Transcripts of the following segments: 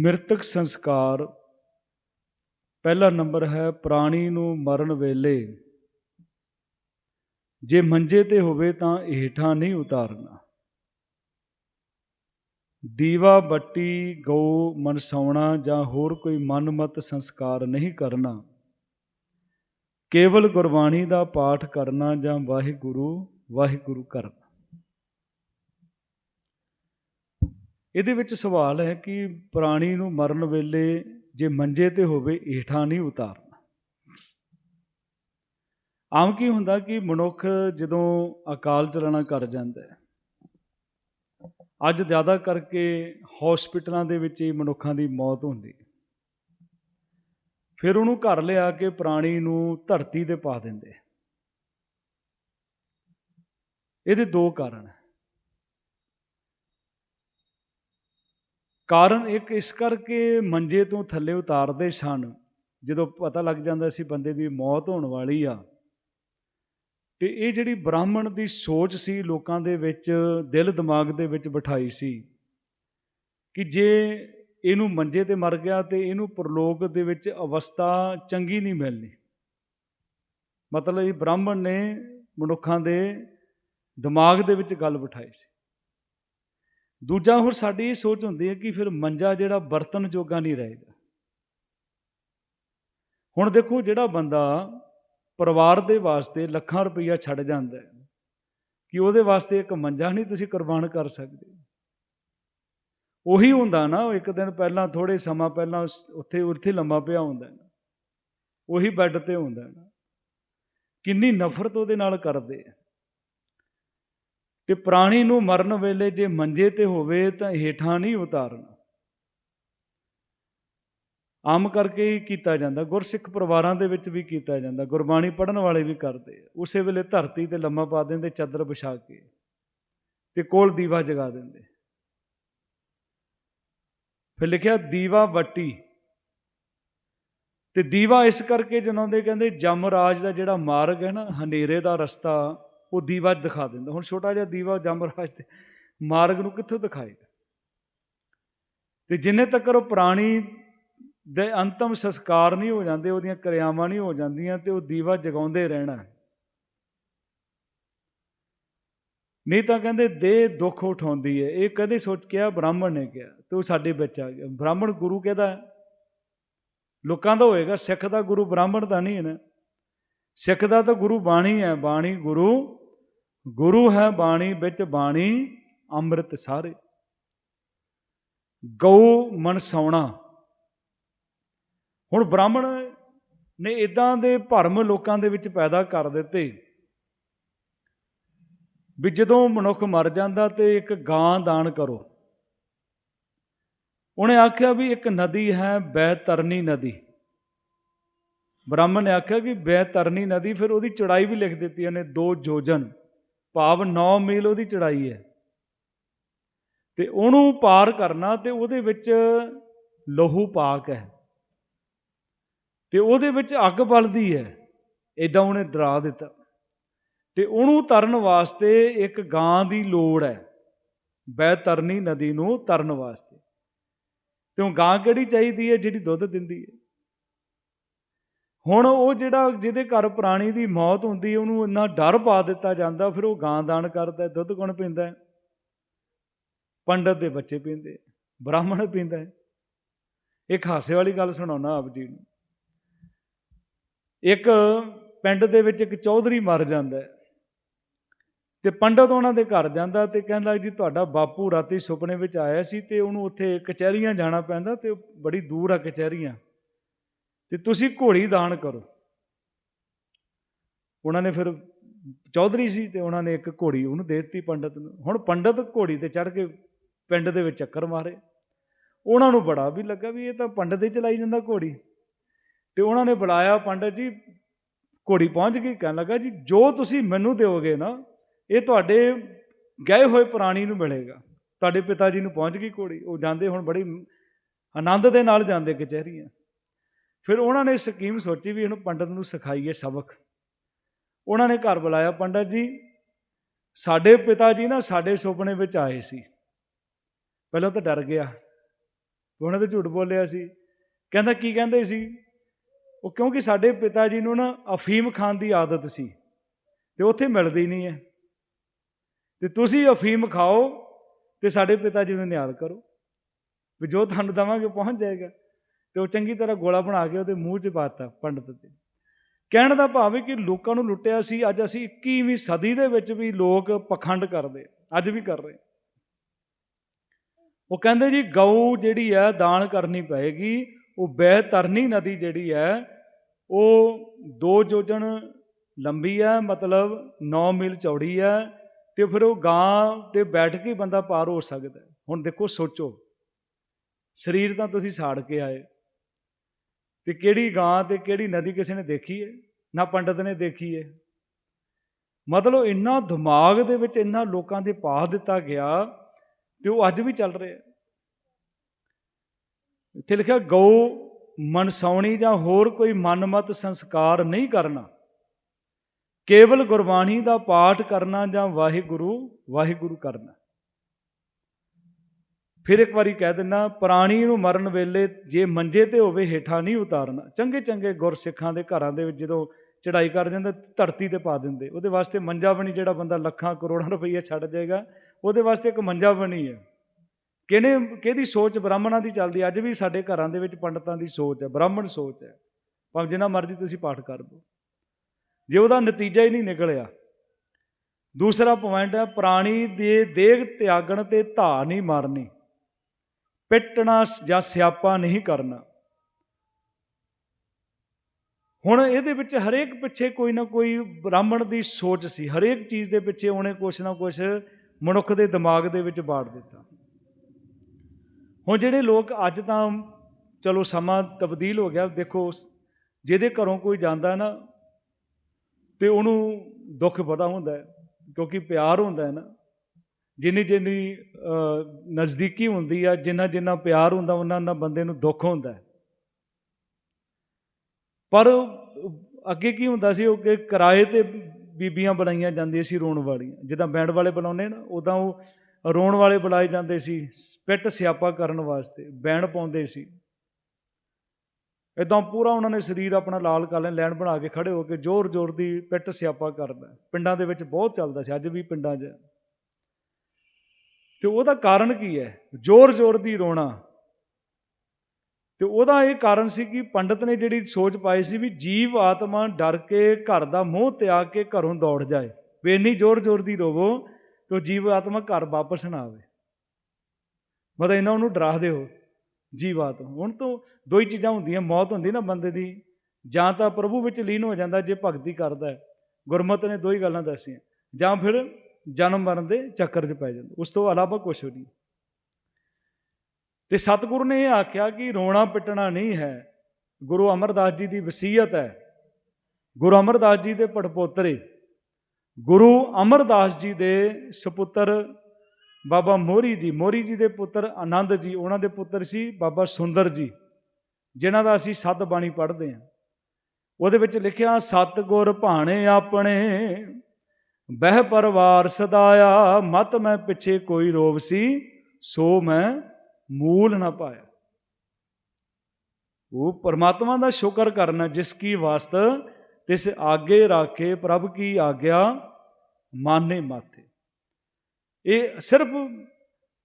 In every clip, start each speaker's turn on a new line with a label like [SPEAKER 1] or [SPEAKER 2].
[SPEAKER 1] ਮ੍ਰਿਤਕ ਸੰਸਕਾਰ। ਪਹਿਲਾ ਨੰਬਰ ਹੈ ਪ੍ਰਾਣੀ ਨੂੰ ਮਰਨ ਵੇਲੇ। ਜੇ ਮੰਜੇ ਤੇ ਹੋਵੇ ਤਾਂ ਹੇਠਾਂ ਨਹੀਂ ਉਤਾਰਨਾ। ਦੀਵਾ, ਬੱਟੀ, ਗਊ, ਮਨਸਾਉਣਾ ਜਾਂ ਹੋਰ ਕੋਈ ਮਨਮਤ ਸੰਸਕਾਰ ਨਹੀਂ ਕਰਨਾ। ਕੇਵਲ ਗੁਰਬਾਣੀ ਦਾ ਪਾਠ ਕਰਨਾ ਜਾਂ ਵਾਹਿਗੁਰੂ ਵਾਹਿਗੁਰੂ ਕਰਨਾ। ਇਹਦੇ ਵਿੱਚ ਸਵਾਲ ਹੈ ਕਿ ਪ੍ਰਾਣੀ ਨੂੰ ਮਰਨ ਵੇਲੇ ਜੇ ਮੰਜੇ ਤੇ ਹੋਵੇ, ਏਠਾਂ ਨਹੀਂ ਉਤਾਰਨਾ। ਆਮ ਕੀ ਹੁੰਦਾ ਕਿ ਮਨੁੱਖ ਜਦੋਂ ਅਕਾਲ ਚਲਾਣਾ ਕਰ ਜਾਂਦਾ ਹੈ, ਅੱਜ ਜ਼ਿਆਦਾ ਕਰਕੇ ਹਸਪੀਟਲਾਂ ਦੇ ਵਿੱਚ ਹੀ ਮਨੁੱਖਾਂ ਦੀ ਮੌਤ ਹੁੰਦੀ ਫਿਰ ਉਹਨੂੰ ਘਰ ਲਿਆ ਕੇ ਪ੍ਰਾਣੀ ਨੂੰ ਧਰਤੀ ਤੇ ਪਾ ਦਿੰਦੇ ਇਹਦੇ ਦੋ ਕਾਰਨ ਹੈ। ਕਾਰਨ ਇੱਕ ਇਸ ਕਰਕੇ ਮੰਜੇ ਤੋਂ ਥੱਲੇ ਉਤਾਰਦੇ ਸਨ, ਜਦੋਂ ਪਤਾ ਲੱਗ ਜਾਂਦਾ ਸੀ ਬੰਦੇ ਦੀ ਮੌਤ ਹੋਣ ਵਾਲੀ ਆ। ਤੇ ਇਹ ਜਿਹੜੀ ਬ੍ਰਾਹਮਣ ਦੀ ਸੋਚ ਸੀ ਲੋਕਾਂ ਦੇ ਵਿੱਚ, ਦਿਲ ਦਿਮਾਗ ਦੇ ਵਿੱਚ ਬਿਠਾਈ ਸੀ ਕਿ ਜੇ ਇਹਨੂੰ ਮੰਜੇ ਤੇ ਮਰ ਗਿਆ ਤੇ ਇਹਨੂੰ ਪ੍ਰਲੋਕ ਦੇ ਵਿੱਚ ਅਵਸਥਾ ਚੰਗੀ ਨਹੀਂ ਮਿਲਣੀ। ਮਤਲਬ ਇਹ ਬ੍ਰਾਹਮਣ ਨੇ ਮਨੁੱਖਾਂ ਦੇ ਦਿਮਾਗ ਦੇ ਵਿੱਚ ਗੱਲ ਬਿਠਾਈ ਸੀ। ਦੂਜਾ ਹੋਰ ਸਾਡੀ ਇਹ ਸੋਚ ਹੁੰਦੀ ਹੈ ਕਿ ਫਿਰ ਮੰਜਾ ਜਿਹੜਾ ਬਰਤਨ ਜੋਗਾ ਨਹੀਂ ਰਹੇਗਾ। ਹੁਣ ਦੇਖੋ ਜਿਹੜਾ ਬੰਦਾ ਪਰਿਵਾਰ ਦੇ ਵਾਸਤੇ ਲੱਖਾਂ ਰੁਪਈਆ ਛੱਡ ਜਾਂਦਾ ਹੈ, ਕਿ ਉਹਦੇ ਵਾਸਤੇ ਇੱਕ ਮੰਜਾ ਨਹੀਂ ਤੁਸੀਂ ਕੁਰਬਾਨ ਕਰ ਸਕਦੇ। ਉਹੀ ਹੁੰਦਾ ਨਾ, ਉਹ ਇੱਕ ਦਿਨ ਪਹਿਲਾਂ ਥੋੜੇ ਸਮਾਂ ਪਹਿਲਾਂ ਉਸ- ਉੱਥੇ ਉੱਥੇ ਲੰਮਾ ਪਿਆ ਹੁੰਦਾ ਹੈ ਉਹੀ ਬੈੱਡ ਤੇ ਹੁੰਦਾ ਹੈ ਨਾ। ਕਿੰਨੀ ਨਫ਼ਰਤ ਉਹਦੇ ਨਾਲ ਕਰਦੇ ਆ ਤੇ ਪ੍ਰਾਣੀ ਨੂੰ ਮਰਨ ਵੇਲੇ ਜੇ ਮੰਜੇ ਤੇ ਹੋਵੇ ਤਾਂ ਹੇਠਾਂ ਨਹੀਂ ਉਤਾਰਨ। ਆਮ ਕਰਕੇ ਹੀ ਕੀਤਾ ਜਾਂਦਾ, ਗੁਰਸਿੱਖ ਪਰਿਵਾਰਾਂ ਦੇ ਵਿੱਚ ਵੀ ਕੀਤਾ ਜਾਂਦਾ, ਗੁਰਬਾਣੀ ਪੜ੍ਹਨ ਵਾਲੇ ਵੀ ਕਰਦੇ ਆ। ਉਸੇ ਵੇਲੇ ਧਰਤੀ ਤੇ ਲੰਮਾ ਪਾ ਦਿੰਦੇ, ਚਾਦਰ ਵਿਛਾ ਕੇ ਤੇ ਕੋਲ ਦੀਵਾ ਜਗਾ ਦਿੰਦੇ। ਫਿਰ ਲਿਖਿਆ, ਦੀਵਾ ਵੱਟੀ। ਤੇ ਦੀਵਾ ਇਸ ਕਰਕੇ ਜਨਾਉਂਦੇ ਕਹਿੰਦੇ, ਜਮਰਾਜ ਦਾ ਜਿਹੜਾ ਮਾਰਗ ਹੈ ਨਾ, ਹਨੇਰੇ ਦਾ ਰਸਤਾ ਉਹ ਦੀਵਾ ਦਿਖਾ ਦਿੰਦਾ। ਹੁਣ ਛੋਟਾ ਜਿਹਾ ਦੀਵਾ ਜਮਰਾਜ ਦੇ ਮਾਰਗ ਨੂੰ ਕਿੱਥੋਂ ਦਿਖਾਏਗਾ? ਤੇ ਜਿੰਨੇ ਤੱਕ ਉਹ ਪ੍ਰਾਣੀ ਦੇ ਅੰਤਮ ਸੰਸਕਾਰ ਨਹੀਂ ਹੋ ਜਾਂਦੇ, ਉਹਦੀਆਂ ਕਿਰਿਆਵਾਂ ਨਹੀਂ ਹੋ ਜਾਂਦੀਆਂ ਤੇ ਉਹ ਦੀਵਾ ਜਗਾਉਂਦੇ ਰਹਿਣਾ ਨਹੀਂ ਤਾਂ ਕਹਿੰਦੇ ਦੇਹ ਦੁੱਖ ਉਠਾਉਂਦੀ ਹੈ। ਇਹ ਕਦੇ ਸੋਚ ਕੇ ਆ, ਬ੍ਰਾਹਮਣ ਨੇ ਕਿਹਾ ਤੇ ਉਹ ਸਾਡੇ ਵਿੱਚ ਆ ਗਿਆ। ਬ੍ਰਾਹਮਣ ਗੁਰੂ ਕਹਦਾ ਹੈ? ਲੋਕਾਂ ਦਾ ਹੋਏਗਾ। ਸਿੱਖ ਦਾ ਗੁਰੂ ਬ੍ਰਾਹਮਣ ਦਾ ਨਹੀਂ ਹੈ ਨਾ। ਸਿੱਖ ਦਾ ਤਾਂ ਗੁਰੂ ਬਾਣੀ ਹੈ। ਬਾਣੀ ਗੁਰੂ ਗੁਰੂ ਹੈ ਬਾਣੀ, ਵਿੱਚ ਬਾਣੀ, ਅੰਮ੍ਰਿਤ ਸਾਰੇ। ਗਊ ਮਨਸਾਉਣਾ ਹੁਣ ਬ੍ਰਾਹਮਣ ਨੇ ਇਦਾਂ ਦੇ ਭਰਮ ਲੋਕਾਂ ਦੇ ਵਿੱਚ ਪੈਦਾ ਕਰ ਦਿੱਤੇ ਵੀ ਜਦੋਂ ਮਨੁੱਖ ਮਰ ਜਾਂਦਾ ਤੇ ਇੱਕ ਗਾਂ ਦਾਨ ਕਰੋ। ਉਹਨੇ ਆਖਿਆ ਵੀ ਇੱਕ ਨਦੀ ਹੈ ਬੈਤਰਨੀ ਨਦੀ। ਬ੍ਰਾਹਮਣ ਨੇ ਆਖਿਆ ਵੀ ਬੈਤਰਨੀ ਨਦੀ, ਫਿਰ ਉਹਦੀ ਚੜਾਈ ਵੀ ਲਿਖ ਦਿੱਤੀ, ਉਹਨੇ ਦੋ ਜੋਜਨ। ਭਾਵ 9 ਮੀਲ ਉਹਦੀ ਚੜਾਈ ਹੈ। ਤੇ ਉਹਨੂੰ ਪਾਰ ਕਰਨਾ ਤੇ ਉਹਦੇ ਵਿੱਚ ਲਹੂ ਪਾਕ ਹੈ। ਤੇ ਉਹਦੇ ਵਿੱਚ ਅੱਗ ਬਲਦੀ ਹੈ। ਇਦਾਂ ਉਹਨੇ ਡਰਾ ਦਿੱਤਾ। ਤੇ ਉਹਨੂੰ ਤਰਨ ਵਾਸਤੇ ਇੱਕ ਗਾਂ ਦੀ ਲੋੜ ਹੈ। ਬੈਤਰਨੀ ਨਦੀ ਨੂੰ ਤਰਨ ਵਾਸਤੇ। ਤੇ ਉਹ ਗਾਂ ਕਿਹੜੀ ਚਾਹੀਦੀ ਹੈ? ਜਿਹੜੀ ਦੁੱਧ ਦਿੰਦੀ ਹੈ। ਹੁਣ ਉਹ ਜਿਹੜਾ ਜਿਹਦੇ ਘਰ ਪ੍ਰਾਣੀ ਦੀ ਮੌਤ ਹੁੰਦੀ, ਉਹਨੂੰ ਇੰਨਾ ਡਰ ਪਾ ਦਿੱਤਾ ਜਾਂਦਾ, ਫਿਰ ਉਹ ਗਾਂ ਦਾਨ ਕਰਦਾ, ਦੁੱਧ ਗੁਣ ਪੀਂਦਾ ਪੰਡਤ ਦੇ ਬੱਚੇ ਪੀਂਦੇ ਬ੍ਰਾਹਮਣ ਪੀਂਦਾ ਇੱਕ ਹਾਸੇ ਵਾਲੀ ਗੱਲ ਸੁਣਾਉਣਾ ਆਪ ਜੀ ਨੂੰ। ਇੱਕ ਪਿੰਡ ਦੇ ਵਿੱਚ ਇੱਕ ਚੌਧਰੀ ਮਰ ਜਾਂਦਾ ਹੈ ਤੇ ਪੰਡਤ ਉਹਨਾਂ ਦੇ ਘਰ ਜਾਂਦਾ ਤੇ ਕਹਿੰਦਾ ਜੀ, ਤੁਹਾਡਾ ਬਾਪੂ ਰਾਤੀ ਸੁਪਨੇ ਵਿੱਚ ਆਇਆ ਸੀ ਤੇ ਉਹਨੂੰ ਉੱਥੇ ਕਚਹਿਰੀਆਂ ਜਾਣਾ ਪੈਂਦਾ ਤੇ ਬੜੀ ਦੂਰ ਆ ਕਚਹਿਰੀਆਂ। ਤੇ ਤੁਸੀਂ ਘੋੜੀ ਦਾਨ ਕਰੋ। ਉਹਨਾਂ ਨੇ ਫਿਰ ਚੌਧਰੀ ਸੀ ਤੇ ਉਹਨਾਂ ਨੇ ਇੱਕ ਘੋੜੀ ਉਹਨੂੰ ਦੇ ਦਿੱਤੀ ਪੰਡਤ ਨੂੰ। ਹੁਣ ਪੰਡਤ ਘੋੜੀ ਤੇ ਚੜ ਕੇ ਪਿੰਡ ਦੇ ਵਿੱਚ ਚੱਕਰ ਮਾਰੇ। ਉਹਨਾਂ ਨੂੰ ਬੜਾ ਵੀ ਲੱਗਾ ਵੀ ਇਹ ਤਾਂ ਪੰਡਤ ਹੀ ਚਲਾਈ ਜਾਂਦਾ ਘੋੜੀ। ਤੇ ਉਹਨਾਂ ਨੇ ਬੁਲਾਇਆ ਪੰਡਤ ਜੀ, ਘੋੜੀ ਪਹੁੰਚ ਗਈ, ਕਹਿਣ ਲੱਗਾ ਜੀ, ਜੋ ਤੁਸੀਂ ਮੈਨੂੰ ਦਿਓਗੇ ਨਾ, ਇਹ ਤੁਹਾਡੇ ਗਏ ਹੋਏ ਪ੍ਰਾਣੀ ਨੂੰ ਮਿਲੇਗਾ। ਤੁਹਾਡੇ ਪਿਤਾ ਜੀ ਨੂੰ ਪਹੁੰਚ ਗਈ ਘੋੜੀ। ਉਹ ਜਾਂਦੇ ਹੁਣ ਬੜੀ ਆਨੰਦ ਦੇ ਨਾਲ ਜਾਂਦੇ ਕਚਹਿਰੀਆਂ। ਫਿਰ ਉਹਨਾਂ ਨੇ ਸਕੀਮ ਸੋਚੀ ਵੀ ਇਹਨੂੰ ਪੰਡਤ ਨੂੰ ਸਿਖਾਈਏ ਸਬਕ। ਉਹਨਾਂ ਨੇ ਘਰ ਬੁਲਾਇਆ ਪੰਡਤ ਜੀ। ਸਾਡੇ ਪਿਤਾ ਜੀ ਨਾ ਸਾਡੇ ਸੁਪਨੇ ਵਿੱਚ ਆਏ ਸੀ। ਪਹਿਲਾਂ ਤਾਂ ਡਰ ਗਿਆ। ਉਹਨਾਂ ਤੇ ਝੂਠ ਬੋਲਿਆ ਸੀ। ਕਹਿੰਦਾ, ਕੀ ਕਹਿੰਦੇ ਸੀ? ਉਹ ਕਿਉਂਕਿ ਸਾਡੇ ਪਿਤਾ ਜੀ ਨੂੰ ਨਾ ਅਫੀਮ ਖਾਣ ਦੀ ਆਦਤ ਸੀ ਤੇ ਉੱਥੇ ਮਿਲਦੀ ਨਹੀਂ ਹੈ। ਤੇ ਤੁਸੀਂ ਅਫੀਮ ਖਾਓ ਤੇ ਸਾਡੇ ਪਿਤਾ ਜੀ ਨੂੰ ਨਿਹਾਲ ਕਰੋ ਵੀ ਜੋ ਤੁਹਾਨੂੰ ਦਵਾਂਗੇ ਪਹੁੰਚ ਜਾਏਗਾ। ਤੇ ਉਹ ਚੰਗੀ ਤਰ੍ਹਾਂ ਗੋਲਾ ਬਣਾ ਕੇ ਉਹਦੇ ਮੂੰਹ 'ਚ ਪਾਤਾ ਪੰਡਤ ਦੇ ਕਹਿਣ ਦਾ ਭਾਵ ਹੈ ਕਿ ਲੋਕਾਂ ਨੂੰ ਲੁੱਟਿਆ ਸੀ, ਅੱਜ ਅਸੀਂ 21ਵੀਂ ਸਦੀ ਦੇ ਵਿੱਚ ਵੀ ਲੋਕ ਪਖੰਡ ਕਰਦੇ ਅੱਜ ਵੀ ਕਰ ਰਹੇ ਉਹ ਕਹਿੰਦੇ ਜੀ, ਗਊ ਜਿਹੜੀ ਹੈ, ਦਾਨ ਕਰਨੀ ਪਏਗੀ, ਉਹ ਬਹਿਤਰਨੀ ਨਦੀ ਜਿਹੜੀ ਹੈ, ਉਹ ਦੋ ਜੋਜਣ ਲੰਬੀ ਹੈ, ਮਤਲਬ 9 ਮੀਲ ਚੌੜੀ ਹੈ, ਤੇ ਫਿਰ ਉਹ ਗਾਂ ਤੇ ਬੈਠ ਕੇ ਬੰਦਾ ਪਾਰ ਹੋ ਸਕਦਾ ਹੁਣ ਦੇਖੋ, ਸੋਚੋ, ਸਰੀਰ ਤਾਂ ਤੁਸੀਂ ਸਾੜ ਕੇ ਆਏ। ਤੇ ਕਿਹੜੀ ਗਾਂ ਤੇ ਕਿਹੜੀ ਨਦੀ ਕਿਸੇ ਨੇ ਦੇਖੀ ਹੈ, ਨਾ ਪੰਡਤ ਨੇ ਦੇਖੀ ਹੈ। ਮਤਲਬ ਇੰਨਾ ਦਿਮਾਗ ਦੇ ਵਿੱਚ ਇੰਨਾ ਲੋਕਾਂ ਦੇ ਪਾ ਦਿੱਤਾ ਗਿਆ ਤੇ ਉਹ ਅੱਜ ਵੀ ਚੱਲ ਰਿਹਾ। ਇੱਥੇ ਲਿਖਿਆ, ਗਊ ਮਨਸਾਉਣੀ ਜਾਂ ਹੋਰ ਕੋਈ ਮਨਮਤ ਸੰਸਕਾਰ ਨਹੀਂ ਕਰਨਾ। ਕੇਵਲ ਗੁਰਬਾਣੀ ਦਾ ਪਾਠ ਕਰਨਾ ਜਾਂ ਵਾਹਿਗੁਰੂ ਵਾਹਿਗੁਰੂ ਕਰਨਾ। ਫਿਰ ਇੱਕ ਵਾਰੀ ਕਹਿ ਦਿੰਨਾ, ਪ੍ਰਾਣੀ ਨੂੰ ਮਰਨ ਵੇਲੇ ਜੇ ਮੰਜੇ ਤੇ ਹੋਵੇ ਹੇਠਾਂ ਨਹੀਂ ਉਤਾਰਨਾ। ਚੰਗੇ ਚੰਗੇ ਗੁਰਸਿੱਖਾਂ ਦੇ ਘਰਾਂ ਦੇ ਵਿੱਚ ਜਦੋਂ ਚੜਾਈ ਕਰ ਜਾਂਦੇ, ਧਰਤੀ ਤੇ ਪਾ ਦਿੰਦੇ। ਉਹਦੇ ਵਾਸਤੇ ਮੰਜਾ ਬਣੀ ਜਿਹੜਾ ਬੰਦਾ ਲੱਖਾਂ ਕਰੋੜਾਂ ਰੁਪਈਆ ਛੱਡ ਜਾਏਗਾ। ਉਹਦੇ ਵਾਸਤੇ ਇੱਕ ਮੰਜਾ ਬਣੀ ਹੈ। ਕਿਹਨੇ, ਕਿਹਦੀ ਸੋਚ ਬ੍ਰਾਹਮਣਾਂ ਦੀ ਚੱਲਦੀ ਅੱਜ ਵੀ ਸਾਡੇ ਘਰਾਂ ਦੇ ਵਿੱਚ ਪੰਡਤਾਂ ਦੀ ਸੋਚ ਹੈ, ਬ੍ਰਾਹਮਣ ਸੋਚ ਹੈ। ਭਾਵੇਂ ਜਿੰਨਾ ਮਰਜ਼ੀ ਤੁਸੀਂ ਪਾਠ ਕਰ ਲਓ। ਜੇ ਉਹਦਾ ਨਤੀਜਾ ਹੀ ਨਹੀਂ ਨਿਕਲਿਆ। ਦੂਸਰਾ ਪੁਆਇੰਟ ਹੈ, ਪ੍ਰਾਣੀ ਦੇ ਦੇਗ ਤਿਆਗਣ ਤੇ ਧਾ ਨਹੀਂ ਮਾਰਨੀ। ਪਿੱਟਣਾ ਜਾਂ ਸਿਆਪਾ ਨਹੀਂ ਕਰਨਾ। ਹੁਣ ਇਹਦੇ ਵਿੱਚ ਹਰੇਕ ਪਿੱਛੇ ਕੋਈ ਨਾ ਕੋਈ ਬ੍ਰਾਹਮਣ ਦੀ ਸੋਚ ਸੀ। ਹਰੇਕ ਚੀਜ਼ ਦੇ ਪਿੱਛੇ ਉਹਨੇ ਕੁਛ ਨਾ ਕੁਛ ਮਨੁੱਖ ਦੇ ਦਿਮਾਗ ਦੇ ਵਿੱਚ ਬਾੜ ਦਿੱਤਾ। ਹੁਣ ਜਿਹੜੇ ਲੋਕ ਅੱਜ ਤਾਂ, ਚਲੋ ਸਮਾਂ ਤਬਦੀਲ ਹੋ ਗਿਆ, ਦੇਖੋ ਜਿਹਦੇ ਘਰੋਂ ਕੋਈ ਜਾਂਦਾ ਨਾ, ਤੇ ਉਹਨੂੰ ਦੁੱਖ ਪਤਾ ਹੁੰਦਾ ਕਿਉਂਕਿ ਪਿਆਰ ਹੁੰਦਾ ਹੈ ਨਾ। ਜਿੰਨੀ ਜਿੰਨੀ ਨਜ਼ਦੀਕੀ ਹੁੰਦੀ ਆ, ਜਿੰਨਾ ਜਿੰਨਾ ਪਿਆਰ ਹੁੰਦਾ, ਉਹਨਾਂ ਨਾਲ ਬੰਦੇ ਨੂੰ ਦੁੱਖ ਹੁੰਦਾ ਪਰ ਅੱਗੇ ਕੀ ਹੁੰਦਾ ਸੀ, ਉਹ ਕਿ ਕਿਰਾਏ ਤੇ ਬੀਬੀਆਂ ਬਣਾਈਆਂ ਜਾਂਦੀਆਂ ਸੀ ਰੋਣ ਵਾਲੀਆਂ। ਜਿੱਦਾਂ ਬੈਂਡ ਵਾਲੇ ਬਣਾਉਂਦੇ ਨਾ, ਉਦਾਂ ਉਹ ਰੋਣ ਵਾਲੇ ਬੁਲਾਏ ਜਾਂਦੇ ਸੀ ਪਿੱਟ ਸਿਆਪਾ ਕਰਨ ਵਾਸਤੇ, ਬੈਂਡ ਪਾਉਂਦੇ ਸੀ। ਇਦਾਂ ਪੂਰਾ ਉਹਨਾਂ ਨੇ ਸਰੀਰ ਆਪਣਾ ਲਾਲ ਕਰ ਲੈਣ ਲੈਣ ਬਣਾ ਕੇ ਖੜੇ ਹੋ ਕੇ ਜ਼ੋਰ ਜ਼ੋਰ ਦੀ ਪਿੱਟ ਸਿਆਪਾ ਕਰਦਾ। ਪਿੰਡਾਂ ਦੇ ਵਿੱਚ ਬਹੁਤ ਚੱਲਦਾ ਸੀ, ਅੱਜ ਵੀ ਪਿੰਡਾਂ 'ਚ। ਤੇ ਉਹਦਾ ਕਾਰਨ ਕੀ ਹੈ? ਜ਼ੋਰ ਜ਼ੋਰ ਦੀ ਰੋਣਾ। ਤੇ ਉਹਦਾ ਇਹ ਕਾਰਨ ਸੀ ਕਿ ਪੰਡਤ ਨੇ ਜਿਹੜੀ ਸੋਚ ਪਾਈ ਸੀ ਵੀ ਜੀਵ ਆਤਮਾ ਡਰ ਕੇ ਘਰ ਦਾ ਮੋਹ ਤਿਆਗ ਕੇ ਘਰੋਂ ਦੌੜ ਜਾਏ, ਵੀ ਇੰਨੀ ਜ਼ੋਰ ਜ਼ੋਰ ਦੀ ਰੋਵੋ ਤੇ ਉਹ ਜੀਵ ਆਤਮਾ ਘਰ ਵਾਪਸ ਨਾ ਆਵੇ। ਮਤਲਬ ਇਹਨਾਂ ਉਹਨੂੰ ਡਰਾ ਦਿਓ ਜੀਵ ਆਤਮਾ। ਹੁਣ ਤੋਂ ਦੋ ਹੀ ਚੀਜ਼ਾਂ ਹੁੰਦੀਆਂ, ਮੌਤ ਹੁੰਦੀ ਨਾ ਬੰਦੇ ਦੀ, ਜਾਂ ਤਾਂ ਪ੍ਰਭੂ ਵਿੱਚ ਲੀਨ ਹੋ ਜਾਂਦਾ ਜੇ ਭਗਤੀ ਕਰਦਾ ਹੈ। ਗੁਰਮਤਿ ਨੇ ਦੋ ਹੀ ਗੱਲਾਂ ਦੱਸੀਆਂ। ਜਾਂ ਫਿਰ ਜਨਮ ਮਰਨ ਦੇ ਚੱਕਰ 'ਚ ਪੈ ਜਾਂਦਾ। ਉਸ ਤੋਂ ਇਲਾਵਾ ਕੁਝ ਨਹੀਂ। ਤੇ ਸਤਿਗੁਰੂ ਨੇ ਇਹ ਆਖਿਆ ਕਿ ਰੋਣਾ ਪਿੱਟਣਾ ਨਹੀਂ ਹੈ। ਗੁਰੂ ਅਮਰਦਾਸ ਜੀ ਦੀ ਵਸੀਅਤ ਹੈ। ਗੁਰੂ ਅਮਰਦਾਸ ਜੀ ਦੇ ਪੜਪੋਤਰੇ, ਗੁਰੂ ਅਮਰਦਾਸ ਜੀ ਦੇ ਸੁਪੁੱਤਰ ਬਾਬਾ ਮੋਰੀ ਜੀ ਮੋਰੀ ਜੀ ਦੇ ਪੁੱਤਰ ਆਨੰਦ ਜੀ, ਉਹਨਾਂ ਦੇ ਪੁੱਤਰ ਸੀ ਬਾਬਾ ਸੁੰਦਰ ਜੀ, ਜਿਨ੍ਹਾਂ ਦਾ ਅਸੀਂ ਸੱਤ ਬਾਣੀ ਪੜ੍ਹਦੇ ਹਾਂ। ਉਹਦੇ ਵਿੱਚ ਲਿਖਿਆ, ਸਤਗੁਰ ਭਾਣੇ ਆਪਣੇ ਬਹਿ ਪਰਵਾਰ ਸਦਾਇਆ, ਮਤ ਮੈਂ ਪਿੱਛੇ ਕੋਈ ਰੋਵ ਸੀ, ਸੋ ਮੈਂ ਮੂਲ ਨਾ ਪਾਇਆ। ਉਹ ਪਰਮਾਤਮਾ ਦਾ ਸ਼ੁਕਰ ਕਰਨਾ, ਜਿਸ ਕੀ ਵਾਸਤ, ਤਿਸ ਆਗੇ ਰਾਖੇ ਪ੍ਰਭ ਕੀ ਆਗਿਆ, ਮਾਨੇ ਮਾਥੇ। ਇਹ ਸਿਰਫ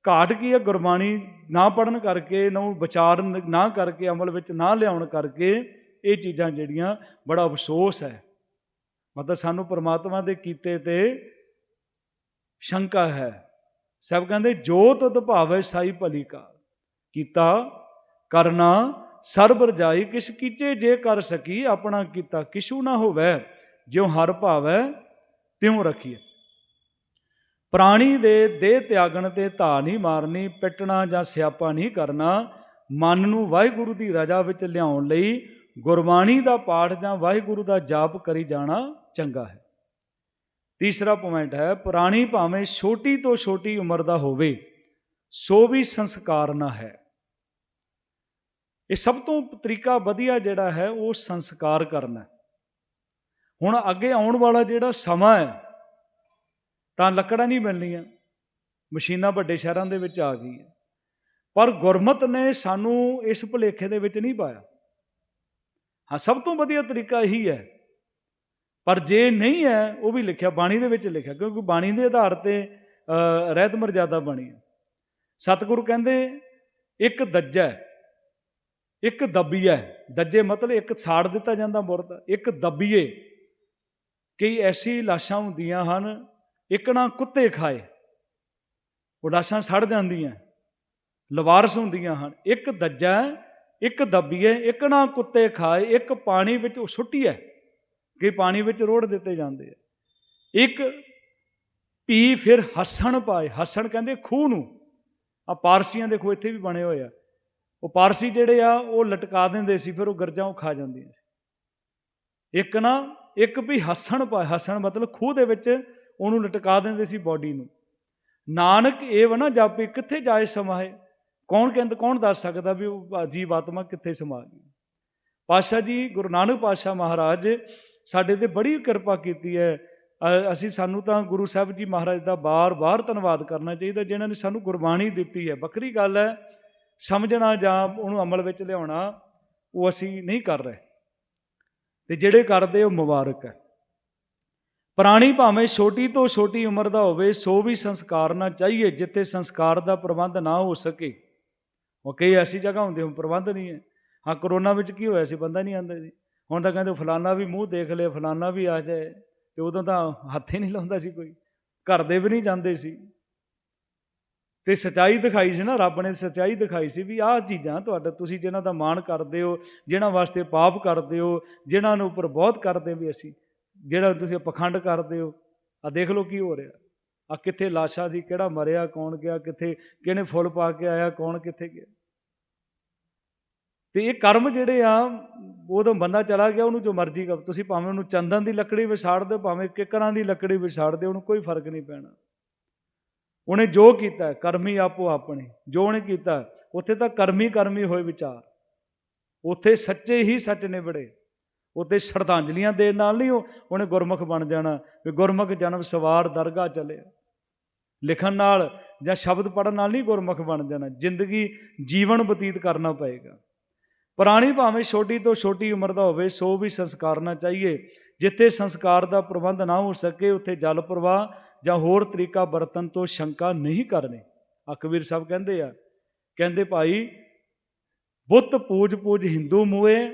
[SPEAKER 1] ਘਾਟ ਕੀ ਹੈ, ਗੁਰਬਾਣੀ ਨਾ ਪੜਨ ਕਰਕੇ, ਨਾ ਵਿਚਾਰ ਨਾ ਕਰਕੇ, ਅਮਲ ਵਿੱਚ ਨਾ ਲਿਆਉਣ ਕਰਕੇ, ਇਹ ਚੀਜ਼ਾਂ ਜਿਹੜੀਆਂ ਬੜਾ ਅਫਸੋਸ ਹੈ। ਮਤਲਬ ਸਾਨੂੰ ਪਰਮਾਤਮਾ ਦੇ ਕੀਤੇ ਤੇ ਸ਼ੰਕਾ ਹੈ। ਸਭ ਕਹਿੰਦੇ, ਜੋ ਤੁਧ ਭਾਵੇ ਸਾਈ ਭਲੀ ਕਾ, ਕੀਤਾ ਕਰਨਾ ਸਰਬ ਰਜਾਈ, ਕਿਸ ਕੀਚੇ ਜੇ ਕਰ ਸਕੀ, ਆਪਣਾ ਕੀਤਾ ਕਿਛੂ ਨਾ ਹੋਵੇ, ਜਿਉ ਹਰ ਭਾਵੈ ਤਿਉ ਰਖੀਏ ਪ੍ਰਾਣੀ ਦੇ ਦੇਹ ਤਿਆਗਣ ਤੇ ਧਾ ਨਹੀਂ ਮਾਰਨੀ, ਪਿੱਟਣਾ ਜਾਂ ਸਿਆਪਾ ਨਹੀਂ ਕਰਨਾ, ਮਨ ਨੂੰ ਵਾਹਿਗੁਰੂ ਦੀ ਰਜਾ ਵਿੱਚ ਲਿਆਉਣ ਲਈ ਗੁਰਬਾਣੀ ਦਾ ਪਾਠ ਜਾਂ ਵਾਹਿਗੁਰੂ ਦਾ ਜਾਪ ਕਰੀ ਜਾਣਾ ਚੰਗਾ ਹੈ। ਤੀਸਰਾ ਪੁਆਇੰਟ ਹੈ, ਪੁਰਾਣੀ ਭਾਵੇਂ ਛੋਟੀ ਤੋਂ ਛੋਟੀ ਉਮਰ ਦਾ ਹੋਵੇ, ਸੋ ਵੀ ਸੰਸਕਾਰ ਨਾ ਹੈ। ਇਹ ਸਭ ਤੋਂ ਤਰੀਕਾ ਵਧੀਆ ਜਿਹੜਾ ਹੈ, ਉਹ ਸੰਸਕਾਰ ਕਰਨਾ ਹੁਣ ਅੱਗੇ ਆਉਣ ਵਾਲਾ ਜਿਹੜਾ ਸਮਾਂ ਹੈ, ਤਾਂ ਲੱਕੜਾਂ ਨਹੀਂ ਮਿਲਣੀਆਂ, ਮਸ਼ੀਨਾਂ ਵੱਡੇ ਸ਼ਹਿਰਾਂ ਦੇ ਵਿੱਚ ਆ ਗਈਆਂ। ਪਰ ਗੁਰਮਤ ਨੇ ਸਾਨੂੰ ਇਸ ਭੁਲੇਖੇ ਦੇ ਵਿੱਚ ਨਹੀਂ ਪਾਇਆ। ਹਾਂ, ਸਭ ਤੋਂ ਵਧੀਆ ਤਰੀਕਾ ਇਹੀ ਹੈ ਪਰ ਜੇ ਨਹੀਂ ਹੈ, ਉਹ ਵੀ ਲਿਖਿਆ, ਬਾਣੀ ਦੇ ਵਿੱਚ ਲਿਖਿਆ, ਕਿਉਂਕਿ ਬਾਣੀ ਦੇ ਆਧਾਰ ਤੇ ਰਹਿਤ ਮਰਜ਼ਾਦਾ ਬਣੀ ਹੈ। ਸਤਿਗੁਰੂ ਕਹਿੰਦੇ, ਇੱਕ ਦੱਜਾ, ਇੱਕ ਦੱਬੀਆ ਦੱਜੇ ਮਤਲਬ ਇੱਕ ਸਾੜ ਦਿੱਤਾ ਜਾਂਦਾ ਮੁਰਦਾ ਇੱਕ ਦੱਬੀਏ, ਕਈ ਐਸੀ ਲਾਸ਼ਾਂ ਹੁੰਦੀਆਂ ਹਨ, ਇੱਕ ਨਾ ਕੁੱਤੇ ਖਾਏ, ਉਹ ਲਾਸ਼ਾਂ ਸੜ ਜਾਂਦੀਆਂ, ਲਵਾਰਸ ਹੁੰਦੀਆਂ ਹਨ, ਇੱਕ ਦੱਜਾ, ਇੱਕ ਦੱਬੀਏ, ਇੱਕ ਨਾ ਕੁੱਤੇ ਖਾਏ, ਇੱਕ ਪਾਣੀ ਵਿੱਚ ਉਹ ਸੁੱਟੀਐ। ਕਿ ਪਾਣੀ ਵਿੱਚ ਰੋੜ ਦਿੱਤੇ ਜਾਂਦੇ ਆ। ਇੱਕ ਪੀ ਫਿਰ ਹੱਸਣ ਪਾਏ। ਹੱਸਣ ਕਹਿੰਦੇ ਖੂਹ ਨੂੰ। ਆ ਪਾਰਸੀਆਂ ਦੇ ਖੂਹ ਇੱਥੇ ਵੀ ਬਣੇ ਹੋਏ ਆ। ਉਹ ਪਾਰਸੀ ਜਿਹੜੇ ਆ, ਉਹ ਲਟਕਾ ਦਿੰਦੇ ਸੀ, ਫਿਰ ਉਹ ਗਰਜਾਂ ਉਹ ਖਾ ਜਾਂਦੀਆਂ ਸੀ। ਇੱਕ ਨਾ, ਇੱਕ ਵੀ ਹੱਸਣ ਪਾਏ। ਹੱਸਣ ਮਤਲਬ ਖੂਹ ਦੇ ਵਿੱਚ ਉਹਨੂੰ ਲਟਕਾ ਦਿੰਦੇ ਸੀ ਬਾਡੀ ਨੂੰ। ਨਾਨਕ ਇਹ ਵਾ ਨਾ ਜਾਪੇ, ਕਿੱਥੇ ਜਾਏ ਸਮਾਏ? ਕੌਣ ਕਹਿੰਦਾ, ਕੌਣ ਦੱਸ ਸਕਦਾ ਵੀ ਉਹ ਜੀਵ ਆਤਮਾ ਕਿੱਥੇ ਸਮਾ ਗਈ? ਪਾਤਸ਼ਾਹ ਜੀ, ਗੁਰੂ ਨਾਨਕ ਪਾਤਸ਼ਾਹ ਮਹਾਰਾਜ ਸਾਡੇ ਤੇ ਬੜੀ ਕਿਰਪਾ ਕੀਤੀ ਹੈ। ਅਸੀਂ ਸਾਨੂੰ ਤਾਂ ਗੁਰੂ ਸਾਹਿਬ ਜੀ ਮਹਾਰਾਜ ਦਾ ਬਾਰ-ਬਾਰ ਧੰਨਵਾਦ ਕਰਨਾ ਚਾਹੀਦਾ, ਜਿਨ੍ਹਾਂ ਨੇ ਸਾਨੂੰ ਗੁਰਬਾਣੀ ਦਿੱਤੀ ਹੈ। ਵੱਖਰੀ ਗੱਲ ਹੈ, ਸਮਝਣਾ ਜਾਂ ਉਹਨੂੰ ਅਮਲ ਵਿੱਚ ਲਿਆਉਣਾ, ਉਹ ਅਸੀਂ ਨਹੀਂ ਕਰ ਰਹੇ। ਤੇ ਜਿਹੜੇ ਕਰਦੇ ਉਹ ਮੁਬਾਰਕ ਹੈ। ਪ੍ਰਾਣੀ ਭਾਵੇਂ ਛੋਟੀ ਤੋਂ ਛੋਟੀ ਉਮਰ ਦਾ ਹੋਵੇ, ਸੋ ਵੀ ਸੰਸਕਾਰ ਨਾ ਚਾਹੀਏ, ਜਿੱਥੇ ਸੰਸਕਾਰ ਦਾ ਪ੍ਰਬੰਧ ਨਾ ਹੋ ਸਕੇ। ਉਹ ਕਈ ਐਸੀ ਜਗ੍ਹਾ ਹੁੰਦੀ ਹੁਣ ਪ੍ਰਬੰਧ ਨਹੀਂ ਹੈ। ਹਾਂ, ਕਰੋਨਾ ਵਿੱਚ ਕੀ ਹੋਇਆ ਸੀ? ਬੰਦਾ ਨਹੀਂ ਆਂਦਾ ਜੀ। ਹੁਣ ਤਾਂ ਕਹਿੰਦੇ ਫਲਾਨਾ ਵੀ ਮੂੰਹ ਦੇਖ ਲਿਆ ਫਲਾਨਾ ਵੀ ਆ ਜਾਏ। ਤੇ ਉਦੋਂ ਤਾਂ ਹੱਥ ਹੀ ਨਹੀਂ ਲਾਉਂਦਾ ਸੀ ਕੋਈ। ਘਰ ਦੇ ਵੀ ਨਹੀਂ ਜਾਂਦੇ ਸੀ। ਤੇ ਸਚਾਈ ਦਿਖਾਈ ਸੀ ਨਾ, ਰੱਬ ਨੇ ਸਚਾਈ ਦਿਖਾਈ ਸੀ ਵੀ ਆਹ ਚੀਜ਼ਾਂ ਤੁਹਾਡਾ ਤੁਸੀਂ ਜਿਨ੍ਹਾਂ ਦਾ ਮਾਣ ਕਰਦੇ ਹੋ, ਜਿਨ੍ਹਾਂ ਵਾਸਤੇ ਪਾਪ ਕਰਦੇ ਹੋ, ਜਿਨ੍ਹਾਂ ਨੂੰ ਉੱਪਰ ਬਹੁਤ ਕਰਦੇ ਵੀ ਅਸੀਂ, ਜਿਹੜਾ ਤੁਸੀਂ ਪਖੰਡ ਕਰਦੇ ਹੋ ਆ ਦੇਖ ਲਓ ਕੀ ਹੋ ਰਿਹਾ। ਆ ਕਿੱਥੇ ਲਾਸ਼ਾਂ ਸੀ, ਕਿਹੜਾ ਮਰਿਆ, ਕੌਣ ਗਿਆ, ਕਿੱਥੇ ਕਿਹਨੇ ਫੁੱਲ ਪਾ ਕੇ ਆਇਆ, ਕੌਣ ਕਿੱਥੇ ਗਿਆ। ਤੇ ਇਹ ਕਰਮ ਜਿਹੜੇ ਆ ਉਦੋਂ ਬੰਦਾ ਚਲਾ ਗਿਆ, ਉਹਨੂੰ ਜੋ ਮਰਜ਼ੀ ਕਰ ਤੁਸੀਂ ਭਾਵੇਂ ਉਹਨੂੰ ਚੰਦਨ ਦੀ ਲੱਕੜੀ ਵਿਛਾੜ ਦਿਓ, ਭਾਵੇਂ ਕਿਕਰਾਂ ਦੀ ਲੱਕੜੀ ਵਿਛਾੜ ਦਿਓ, ਉਹਨੂੰ ਕੋਈ ਫ਼ਰਕ ਨਹੀਂ ਪੈਣਾ। ਉਹਨੇ ਜੋ ਕੀਤਾ ਕਰਮੀ ਆਪੋ ਆਪਣੇ। ਜੋ ਉਹਨੇ ਕੀਤਾ ਉੱਥੇ ਤਾਂ ਕਰਮੀ ਕਰਮੀ ਹੋਏ ਵਿਚਾਰ। ਉੱਥੇ ਸੱਚੇ ਹੀ ਸੱਚ ਨਿਬੜੇ। ਉੱਥੇ ਸ਼ਰਧਾਂਜਲੀਆਂ ਦੇਣ ਨਾਲ ਨਹੀਂ ਉਹਨੇ ਗੁਰਮੁਖ ਬਣ ਜਾਣਾ। ਵੀ ਗੁਰਮੁਖ ਜਨਮ ਸਵਾਰ ਦਰਗਾਹ ਚੱਲਿਆ। ਲਿਖਣ ਨਾਲ ਜਾਂ ਸ਼ਬਦ ਪੜਨ ਨਾਲ ਨਹੀਂ ਗੁਰਮੁਖ ਬਣ ਜਾਣਾ। ਜ਼ਿੰਦਗੀ ਜੀਵਨ ਬਤੀਤ ਕਰਨਾ ਪਏਗਾ। ਪੁਰਾਣੀ ਭਾਵੇਂ ਛੋਟੀ ਤੋਂ ਛੋਟੀ ਉਮਰ ਦਾ ਹੋਵੇ, ਸੋ ਵੀ ਸੰਸਕਾਰ ਨਾ ਚਾਹੀਏ। ਜਿੱਥੇ ਸੰਸਕਾਰ ਦਾ ਪ੍ਰਬੰਧ ਨਾ ਹੋ ਸਕੇ, ਉੱਥੇ ਜਲ ਪ੍ਰਵਾਹ ਜਾਂ ਹੋਰ ਤਰੀਕਾ ਵਰਤਨ ਤੋਂ ਸ਼ੰਕਾ ਨਹੀਂ ਕਰਨੀ। ਅਕਬੀਰ ਸਾਹਿਬ ਕਹਿੰਦੇ ਆ, ਕਹਿੰਦੇ ਭਾਈ, ਬੁੱਤ ਪੂਜ ਪੂਜ ਹਿੰਦੂ ਮੂਏ,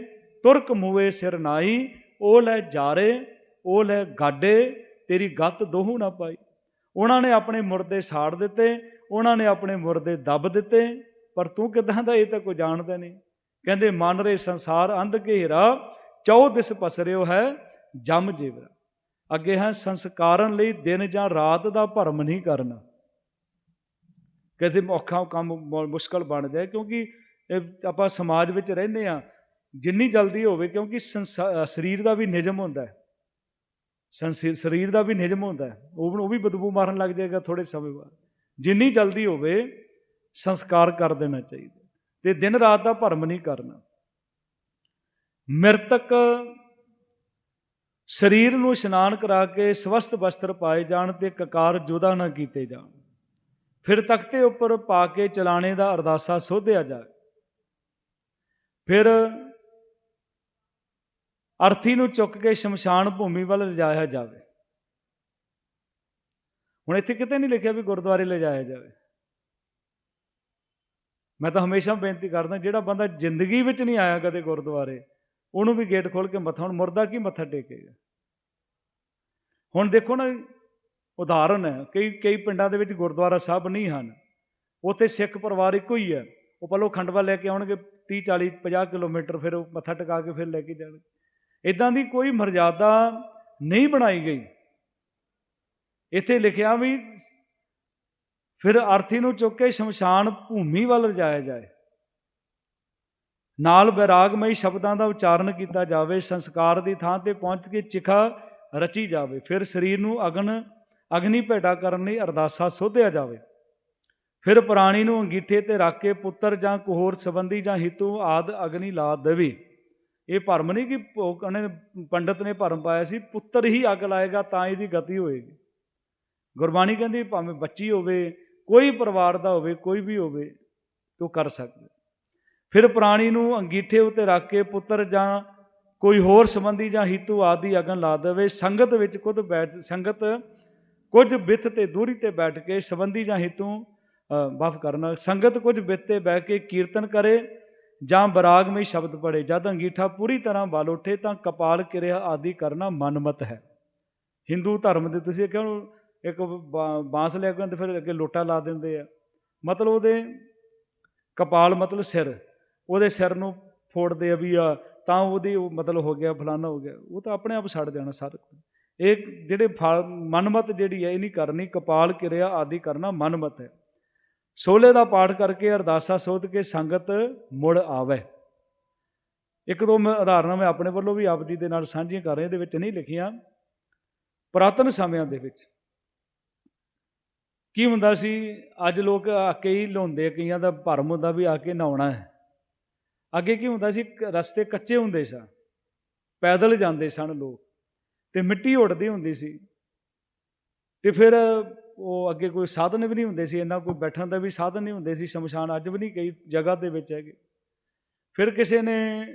[SPEAKER 1] ਤੁਰਕ ਮੂਏ ਸਿਰ ਨਾਈ ਉਹ ਲੈ ਜਾਰੇ ਉਹ ਲੈ ਗਾਡੇ, ਤੇਰੀ ਗੱਤ ਦੋਹੂ ਨਾ ਪਾਈ। ਉਹਨਾਂ ਨੇ ਆਪਣੇ ਮੁਰਦੇ ਸਾੜ ਦਿੱਤੇ, ਉਹਨਾਂ ਨੇ ਆਪਣੇ ਮੁਰਦੇ ਦੱਬ ਦਿੱਤੇ, ਪਰ ਤੂੰ ਕਿਦਾਂ ਦਾ ਇਹ ਤਾਂ ਕੋਈ ਜਾਣਦਾ ਨਹੀਂ। ਕਹਿੰਦੇ, ਮਨ ਰੇ ਸੰਸਾਰ ਅੰਧ ਘੇਰਾ ਚੌ ਦਿਸ ਪਸਰਿਓ ਹੈ, ਜਮ ਜੀਵਰਾ। ਅੱਗੇ ਹੈ, ਸੰਸਕਾਰਨ ਲਈ ਦਿਨ ਜਾਂ ਰਾਤ ਦਾ ਭਰਮ ਨਹੀਂ ਕਰਨਾ। ਕਿਸੇ ਔਖਾ ਕੰਮ ਮੁਸ਼ਕਲ ਬਣ ਜਾਏ, ਕਿਉਂਕਿ ਆਪਾਂ ਸਮਾਜ ਵਿੱਚ ਰਹਿੰਦੇ ਆ ਜਿੰਨੀ ਜਲਦੀ ਹੋਵੇ, ਕਿਉਂਕਿ ਸੰਸਾ- ਸਰੀਰ ਦਾ ਵੀ ਨਿਯਮ ਹੁੰਦਾ ਹੈ। ਸੰਸੀ- ਸਰੀਰ ਦਾ ਵੀ ਨਿਯਮ ਹੁੰਦਾ ਹੈ। ਉਹ ਉਹ ਵੀ ਬਦਬੂ ਮਾਰਨ ਲੱਗ ਜਾਏਗਾ ਥੋੜੇ ਸਮੇਂ ਬਾਅਦ। ਜਿੰਨੀ ਜਲਦੀ ਹੋਵੇ, ਸੰਸਕਾਰ ਕਰ ਦੇਣਾ ਚਾਹੀਦਾ। ਤੇ ਦਿਨ ਰਾਤ ਦਾ ਭਰਮ ਨਹੀਂ ਕਰਨਾ। ਮ੍ਰਿਤਕ ਸਰੀਰ ਨੂੰ ਇਸ਼ਨਾਨ ਕਰਾ ਕੇ ਸਵਸਥ ਵਸਤਰ ਪਾਏ ਜਾਣ ਤੇ ਕਕਾਰ ਜੁਦਾ ਨਾ ਕੀਤੇ ਜਾਣ। ਫਿਰ ਤਖਤੇ ਉੱਪਰ ਪਾ ਕੇ ਚਲਾਣੇ ਦਾ ਅਰਦਾਸਾ ਸੋਧਿਆ ਜਾਏ। ਫਿਰ ਅਰਥੀ ਨੂੰ ਚੁੱਕ ਕੇ ਸ਼ਮਸ਼ਾਨ ਭੂਮੀ ਵੱਲ ਲਿਜਾਇਆ ਜਾਵੇ। ਹੁਣ ਇੱਥੇ ਕਿਤੇ ਨਹੀਂ ਲਿਖਿਆ ਵੀ ਗੁਰਦੁਆਰੇ ਲਿਜਾਇਆ ਜਾਵੇ। ਮੈਂ ਤਾਂ ਹਮੇਸ਼ਾ ਬੇਨਤੀ ਕਰਦਾ, ਜਿਹੜਾ ਬੰਦਾ ਜ਼ਿੰਦਗੀ ਵਿੱਚ ਨਹੀਂ ਆਇਆ ਕਦੇ ਗੁਰਦੁਆਰੇ, ਉਹਨੂੰ ਵੀ ਗੇਟ ਖੋਲ ਕੇ ਮੱਥਾ, ਹੁਣ ਮੁਰਦਾ ਕੀ ਮੱਥਾ ਟੇਕੇਗਾ? ਹੁਣ ਦੇਖੋ ਨਾ, ਉਦਾਹਰਨ ਹੈ, ਕਈ ਕਈ ਪਿੰਡਾਂ ਦੇ ਵਿੱਚ ਗੁਰਦੁਆਰਾ ਸਾਹਿਬ ਨਹੀਂ ਹਨ। ਉੱਥੇ ਸਿੱਖ ਪਰਿਵਾਰ ਇੱਕੋ ਹੀ ਹੈ। ਉਹ ਪਲੋ ਖੰਡਵਾ ਲੈ ਕੇ ਆਉਣਗੇ 30 40 50 ਕਿਲੋਮੀਟਰ ਫਿਰ ਉਹ ਮੱਥਾ ਟਿਕਾ ਕੇ ਫਿਰ ਲੈ ਕੇ ਜਾਣਗੇ। ਇਦਾਂ ਦੀ ਕੋਈ ਮਰਜ਼ਾਦਾ ਨਹੀਂ ਬਣਾਈ ਗਈ। ਇੱਥੇ ਲਿਖਿਆ ਵੀ ਫਿਰ ਅਰਥੀ ਨੂੰ ਚੁੱਕ ਕੇ ਸ਼ਮਸ਼ਾਨ ਭੂਮੀ ਵੱਲ ਰਜਾਇਆ ਜਾਏ। ਨਾਲ ਵਿਰਾਗਮਈ ਸ਼ਬਦਾਂ ਦਾ ਉਚਾਰਨ ਕੀਤਾ ਜਾਵੇ, ਸੰਸਕਾਰ ਦੀ ਥਾਂ ਤੇ ਪਹੁੰਚ ਕੇ ਚਿਖਾ ਰਚੀ ਜਾਵੇ, ਫਿਰ ਸਰੀਰ ਨੂੰ ਅਗਨ, ਅਗਨੀ ਭੇਟਾ ਕਰਨ ਲਈ ਅਰਦਾਸਾ ਸੋਧਿਆ ਜਾਵੇ। ਫਿਰ ਪ੍ਰਾਣੀ ਨੂੰ ਅੰਗੀਠੇ ਤੇ ਰੱਖ ਕੇ ਪੁੱਤਰ ਜਾਂ ਕੋਹਰ ਸੰਬੰਧੀ ਜਾਂ ਹਿਤੂ ਆਦ ਅਗਨੀ ਲਾ ਦੇਵੇ। ਇਹ ਭਰਮ ਨਹੀਂ ਕਿ ਭੋਗ- ਉਹਨੇ ਪੰਡਤ ਨੇ ਭਰਮ ਪਾਇਆ ਸੀ, ਪੁੱਤਰ ਹੀ ਅੱਗ ਲਾਏਗਾ ਤਾਂ ਇਹਦੀ ਗਤੀ ਹੋਏਗੀ। ਗੁਰਬਾਣੀ ਕਹਿੰਦੀ ਭਾਵੇਂ ਬੱਚੀ ਹੋਵੇ ਕੋਈ ਪਰਿਵਾਰ ਦਾ ਹੋਵੇ, ਕੋਈ ਵੀ ਹੋਵੇ, ਤੋ ਕਰ ਸਕਦਾ ਫਿਰ ਪ੍ਰਾਣੀ ਨੂੰ ਅੰਗੀਠੇ ਉੱਤੇ ਰੱਖ ਕੇ ਪੁੱਤਰ ਜਾਂ ਕੋਈ ਹੋਰ ਸੰਬੰਧੀ ਜਾਂ ਹਿੱਤੂ ਆਦਿ ਅਗਨ ਲਾ ਦੇਵੇ, ਸੰਗਤ ਵਿੱਚ ਖੁਦ ਬੈਠ, ਸੰਗਤ ਕੁਝ ਬਿੱਥ ਤੇ ਦੂਰੀ ਤੇ ਬੈਠ ਕੇ ਸੰਬੰਧੀ ਜਾਂ ਹਿੱਤੂ ਬਾਫ ਕਰਨਾ, ਸੰਗਤ ਕੁਝ ਬਿੱਥ ਤੇ ਬਹਿ ਕੇ ਕੀਰਤਨ ਕਰੇ ਜਾਂ ਬਰਾਗਮਈ ਸ਼ਬਦ ਪੜੇ ਜਦ ਅੰਗੀਠਾ ਪੂਰੀ ਤਰ੍ਹਾਂ ਬਲ ਉੱਠੇ ਤਾਂ ਕਪਾਲ ਕਿਰਿਆ ਆਦਿ ਕਰਨਾ ਮਨਮਤ ਹੈ। ਹਿੰਦੂ ਧਰਮ ਦੇ ਤੁਸੀਂ ਕਿਉਂ ਇੱਕ ਬਾ- ਬਾਂਸ ਲੈ ਕੇ ਆਉਂਦੇ, ਫਿਰ ਅੱਗੇ ਲੋਟਾ ਲਾ ਦਿੰਦੇ ਆ। ਮਤਲਬ ਉਹਦੇ ਕਪਾਲ ਮਤਲਬ ਸਿਰ, ਉਹਦੇ ਸਿਰ ਨੂੰ ਫੋੜਦੇ ਆ ਵੀ ਆ, ਤਾਂ ਉਹਦੀ ਮਤਲਬ ਹੋ ਗਿਆ, ਫਲਾਨਾ ਹੋ ਗਿਆ। ਉਹ ਤਾਂ ਆਪਣੇ ਆਪ ਛੱਡ ਜਾਣਾ ਸਾਰਾ ਇਹ ਜਿਹੜੇ ਫਲ- ਮਨਮਤ ਜਿਹੜੀ ਹੈ ਇਹ ਨਹੀਂ ਕਰਨੀ। ਕਪਾਲ ਕਿਰਿਆ ਆਦਿ ਕਰਨਾ ਮਨਮਤ ਹੈ। ਸੋਲੇ ਦਾ ਪਾਠ ਕਰਕੇ ਅਰਦਾਸਾ ਸੋਧ ਕੇ ਸੰਗਤ ਮੁੜ ਆਵੇ। ਇੱਕ ਦੋ ਮੈਂ, ਉਦਾਹਰਨਾਂ ਮੈਂ ਆਪਣੇ ਵੱਲੋਂ ਵੀ ਆਪ ਜੀ ਦੇ ਨਾਲ ਸਾਂਝੀਆਂ ਕਰ ਰਿਹਾ, ਇਹਦੇ ਵਿੱਚ ਨਹੀਂ ਲਿਖੀਆਂ। ਪੁਰਾਤਨ ਸਮਿਆਂ ਦੇ ਵਿੱਚ ਕੀ ਹੁੰਦਾ ਸੀ? ਅੱਜ ਲੋਕ ਆ ਕੇ ਹੀ ਲਾਉਂਦੇ ਕਈਆਂ ਦਾ ਭਰਮ ਹੁੰਦਾ ਵੀ ਆ ਕੇ ਨਹਾਉਣਾ ਹੈ। ਅੱਗੇ ਕੀ ਹੁੰਦਾ ਸੀ? ਕ- ਰਸਤੇ ਕੱਚੇ ਹੁੰਦੇ ਸਨ, ਪੈਦਲ ਜਾਂਦੇ ਸਨ ਲੋਕ ਤੇ ਮਿੱਟੀ ਉੱਡਦੀ ਹੁੰਦੀ ਸੀ। ਤੇ ਫਿਰ ਉਹ ਅੱਗੇ ਕੋਈ ਸਾਧਨ ਵੀ ਨਹੀਂ ਹੁੰਦੇ ਸੀ, ਇੰਨਾ ਕੋਈ ਬੈਠਣ ਦਾ ਵੀ ਸਾਧਨ ਨਹੀਂ ਹੁੰਦੇ ਸੀ, ਸ਼ਮਸ਼ਾਨ ਅੱਜ ਵੀ ਨਹੀਂ ਕਈ ਜਗ੍ਹਾ ਦੇ ਵਿੱਚ ਹੈਗੇ। ਫਿਰ ਕਿਸੇ ਨੇ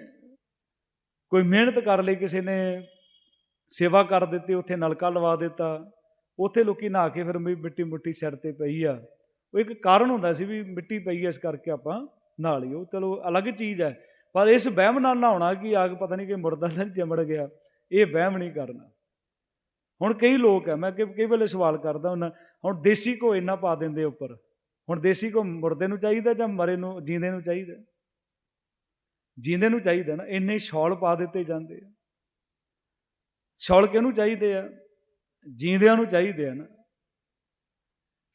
[SPEAKER 1] ਕੋਈ ਮਿਹਨਤ ਕਰ ਲਈ, ਕਿਸੇ ਨੇ ਸੇਵਾ ਕਰ ਦਿੱਤੀ, ਉੱਥੇ ਨਲਕਾ ਲਵਾ ਦਿੱਤਾ। ਉੱਥੇ ਲੋਕੀ ਨਹਾ ਕੇ ਫਿਰ ਵੀ ਮਿੱਟੀ ਮੁੱਟੀ ਸਿਰ ਤੇ ਪਈ ਆ। ਉਹ ਇੱਕ ਕਾਰਨ ਹੁੰਦਾ ਸੀ ਵੀ ਮਿੱਟੀ ਪਈ ਐ ਇਸ ਕਰਕੇ ਆਪਾਂ ਨਹਾ ਲਈਓ ਚਲੋ ਅਲੱਗ ਚੀਜ਼ ਹੈ, ਪਰ ਇਸ ਵਹਿਮ ਨਾਲ ਨਹਾਉਣਾ ਕਿ ਆਗ ਪਤਾ ਨਹੀਂ ਕਿ ਮੁਰਦਾ ਤਾਂ ਨਹੀਂ ਗਿਆ। ਇਹ ਵਹਿਮ ਨਹੀਂ ਕਰਨਾ। ਹੁਣ ਕਈ ਲੋਕ ਆ ਮੈਂ ਕਿ ਕਈ ਵੇਲੇ ਸਵਾਲ ਕਰਦਾ ਹੁੰਦਾ, ਹੁਣ ਦੇਸੀ ਕੋ ਇੰਨਾ ਪਾ ਦਿੰਦੇ ਉੱਪਰ, ਹੁਣ ਦੇਸੀ ਕੋ ਮੁਰਦੇ ਨੂੰ ਚਾਹੀਦਾ ਜਾਂ ਮਰੇ ਨੂੰ, ਜੀਂਦੇ ਨੂੰ ਚਾਹੀਦਾ? ਜੀਂਦੇ ਨੂੰ ਚਾਹੀਦਾ ਨਾ, ਇੰਨੇ ਛੌਲ ਪਾ ਦਿੱਤੇ ਜਾਂਦੇ ਆ। ਛੌਲ ਕਿਹਨੂੰ ਚਾਹੀਦੇ ਆ? ਜੀਂਦਿਆਂ ਨੂੰ ਚਾਹੀਦੇ ਆ ਨਾ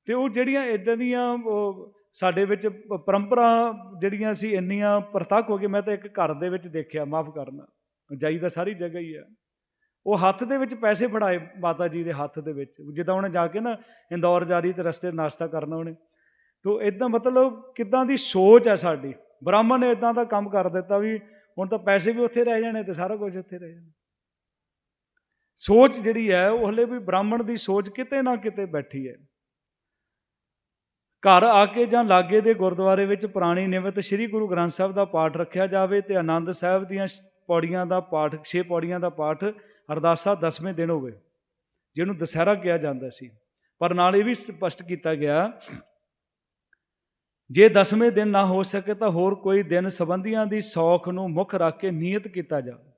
[SPEAKER 1] ਤੇ ਉਹ ਜਿਹੜੀਆਂ ਇਦਾਂ ਦੀਆਂ ਉਹ ਸਾਡੇ ਵਿੱਚ ਪਰੰਪਰਾ ਜਿਹੜੀਆਂ ਸੀ ਇੰਨੀਆਂ ਪ੍ਰਤੱਖ ਹੋ ਗਏ ਮੈਂ ਤਾਂ ਇੱਕ ਘਰ ਦੇ ਵਿੱਚ ਦੇਖਿਆ, ਮਾਫ ਕਰਨਾ। ਜਾਈਦਾ ਸਾਰੀ ਜਗ੍ਹਾ ਹੀ ਆ। ਉਹ ਹੱਥ ਦੇ ਵਿੱਚ ਪੈਸੇ ਫੜਾਏ ਮਾਤਾ ਜੀ ਦੇ ਹੱਥ ਦੇ ਵਿੱਚ। ਜਿੱਦਾਂ ਉਹਨੇ ਜਾ ਕੇ ਨਾ ਇੰਦੌਰ ਜਾ ਰਹੀ ਤੇ ਰਸਤੇ ਨਾਸ਼ਤਾ ਕਰਨਾ ਉਹਨੇ। ਤੋ ਇਦਾਂ ਮਤਲਬ ਕਿਦਾਂ ਦੀ ਸੋਚ ਹੈ ਸਾਡੀ। ਬ੍ਰਾਹਮਣ ਨੇ ਇਦਾਂ ਦਾ ਕੰਮ ਕਰ ਦਿੱਤਾ ਵੀ ਹੁਣ ਤਾਂ ਪੈਸੇ ਵੀ ਉੱਥੇ ਰਹਿ ਜਾਣੇ ਤੇ ਸਾਰਾ ਕੁਝ ਉੱਥੇ ਰਹਿ ਜਾਣਾ। ਸੋਚ ਜਿਹੜੀ ਹੈ, ਉਹ ਹਲੇ ਵੀ ਬ੍ਰਾਹਮਣ ਦੀ ਸੋਚ ਕਿਤੇ ਨਾ ਕਿਤੇ ਬੈਠੀ ਹੈ। ਘਰ ਆ ਕੇ ਜਾਂ ਲਾਗੇ ਦੇ ਗੁਰਦੁਆਰੇ ਵਿੱਚ ਪੁਰਾਣੀ ਨਿਮਤ ਸ੍ਰੀ ਗੁਰੂ ਗ੍ਰੰਥ ਸਾਹਿਬ ਦਾ ਪਾਠ ਰੱਖਿਆ ਜਾਵੇ ਤੇ ਆਨੰਦ ਸਾਹਿਬ ਦੀਆਂ ਪੌੜੀਆਂ ਦਾ ਪਾਠ 6 ਪੌੜੀਆਂ ਦਾ ਪਾਠ ਅਰਦਾਸਾ 10ਵੇਂ ਦਿਨ ਹੋਵੇ, ਜਿਹਨੂੰ ਦੁਸਹਿਰਾ ਕਿਹਾ ਜਾਂਦਾ ਸੀ। ਪਰ ਨਾਲ ਇਹ ਵੀ ਸਪਸ਼ਟ ਕੀਤਾ ਗਿਆ, ਜੇ 10ਵੇਂ ਦਿਨ ਨਾ ਹੋ ਸਕੇ ਤਾਂ ਹੋਰ ਕੋਈ ਦਿਨ ਸੰਬੰਧੀਆਂ ਦੀ ਸੌਖ ਨੂੰ ਮੁੱਖ ਰੱਖ ਕੇ ਨਿਯਤ ਕੀਤਾ ਜਾਵੇ।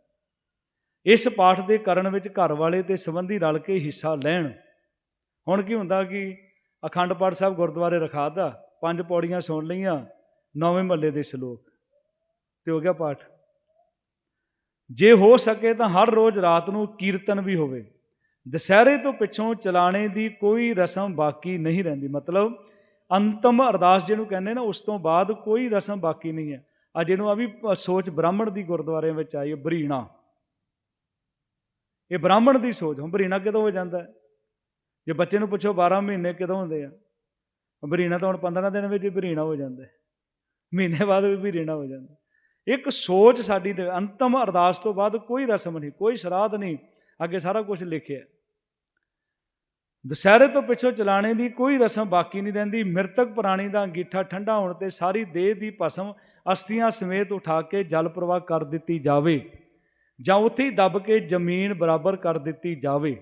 [SPEAKER 1] ਇਸ ਪਾਠ ਦੇ ਕਰਨ ਵਿੱਚ ਘਰ ਵਾਲੇ ਤੇ ਸੰਬੰਧੀ ਰਲ ਕੇ ਹਿੱਸਾ ਲੈਣ। ਹੁਣ ਕੀ ਹੁੰਦਾ ਕਿ ਅਖੰਡ ਪਾਠ ਸਾਹਿਬ ਗੁਰਦੁਆਰੇ ਰਖਾਤਾ, ਪੰਜ ਪੌੜੀਆਂ ਸੁਣ ਲਈਆਂ, ਨੌਵੇਂ ਮਹੱਲੇ ਦੇ ਸ਼ਲੋਕ। ਤੇ ਹੋ ਗਿਆ ਪਾਠ। ਜੇ ਹੋ ਸਕੇ ਤਾਂ ਹਰ ਰੋਜ਼ ਰਾਤ ਨੂੰ ਕੀਰਤਨ ਵੀ ਹੋਵੇ। ਦੁਸਹਿਰੇ ਤੋਂ ਪਿੱਛੋਂ ਚਲਾਣੇ ਦੀ ਕੋਈ ਰਸਮ ਬਾਕੀ ਨਹੀਂ ਰਹਿੰਦੀ। ਮਤਲਬ ਅੰਤਮ ਅਰਦਾਸ ਜਿਹਨੂੰ ਕਹਿੰਦੇ ਨਾ, ਉਸ ਤੋਂ ਬਾਅਦ ਕੋਈ ਰਸਮ ਬਾਕੀ ਨਹੀਂ ਹੈ। ਅੱਜ ਇਹਨੂੰ ਆ ਵੀ ਸੋਚ ਬ੍ਰਾਹਮਣ ਦੀ ਗੁਰਦੁਆਰਿਆਂ ਵਿੱਚ ਆਈ ਬਰੀਣਾ। ਇਹ ਬ੍ਰਾਹਮਣ ਦੀ ਸੋਚ ਹੁਣ ਬਰੀਣਾ ਕਦੋਂ ਹੋ ਜਾਂਦਾ? ਜੇ ਬੱਚੇ ਨੂੰ ਪੁੱਛੋ 12 ਮਹੀਨੇ ਕਦੋਂ ਹੁੰਦੇ ਆ? ਬਰੀਣਾ ਤਾਂ ਹੁਣ 15 ਦਿਨ ਵਿੱਚ ਹੀ ਬਰੀਣਾ ਹੋ ਜਾਂਦਾ ਮਹੀਨੇ ਬਾਅਦ ਵੀ ਬਰੀਣਾ ਹੋ ਜਾਂਦਾ ਇੱਕ ਸੋਚ ਸਾਡੀ ਦੇ ਅੰਤਮ ਅਰਦਾਸ ਤੋਂ ਬਾਅਦ ਕੋਈ ਰਸਮ ਨਹੀਂ, ਕੋਈ ਸ਼ਰਾਧ ਨਹੀਂ, ਅੱਗੇ ਸਾਰਾ ਕੁਝ ਲਿਖਿਆ ਦੁਸਹਿਰੇ ਤੋਂ ਪਿੱਛੋਂ ਚਲਾਣੇ ਦੀ ਕੋਈ ਰਸਮ ਬਾਕੀ ਨਹੀਂ ਰਹਿੰਦੀ। ਮ੍ਰਿਤਕ ਪ੍ਰਾਣੀ ਦਾ ਅੰਗੀਠਾ ਠੰਡਾ ਹੋਣ ਤੇ ਸਾਰੀ ਦੇਹ ਦੀ ਭਸਮ ਅਸਥੀਆਂ ਸਮੇਤ ਉਠਾ ਕੇ ਜਲ ਪ੍ਰਵਾਹ ਕਰ ਦਿੱਤੀ ਜਾਵੇ। ਜਾਂ ਉੱਥੇ ਹੀ ਦੱਬ ਕੇ ਜ਼ਮੀਨ ਬਰਾਬਰ ਕਰ ਦਿੱਤੀ ਜਾਵੇ।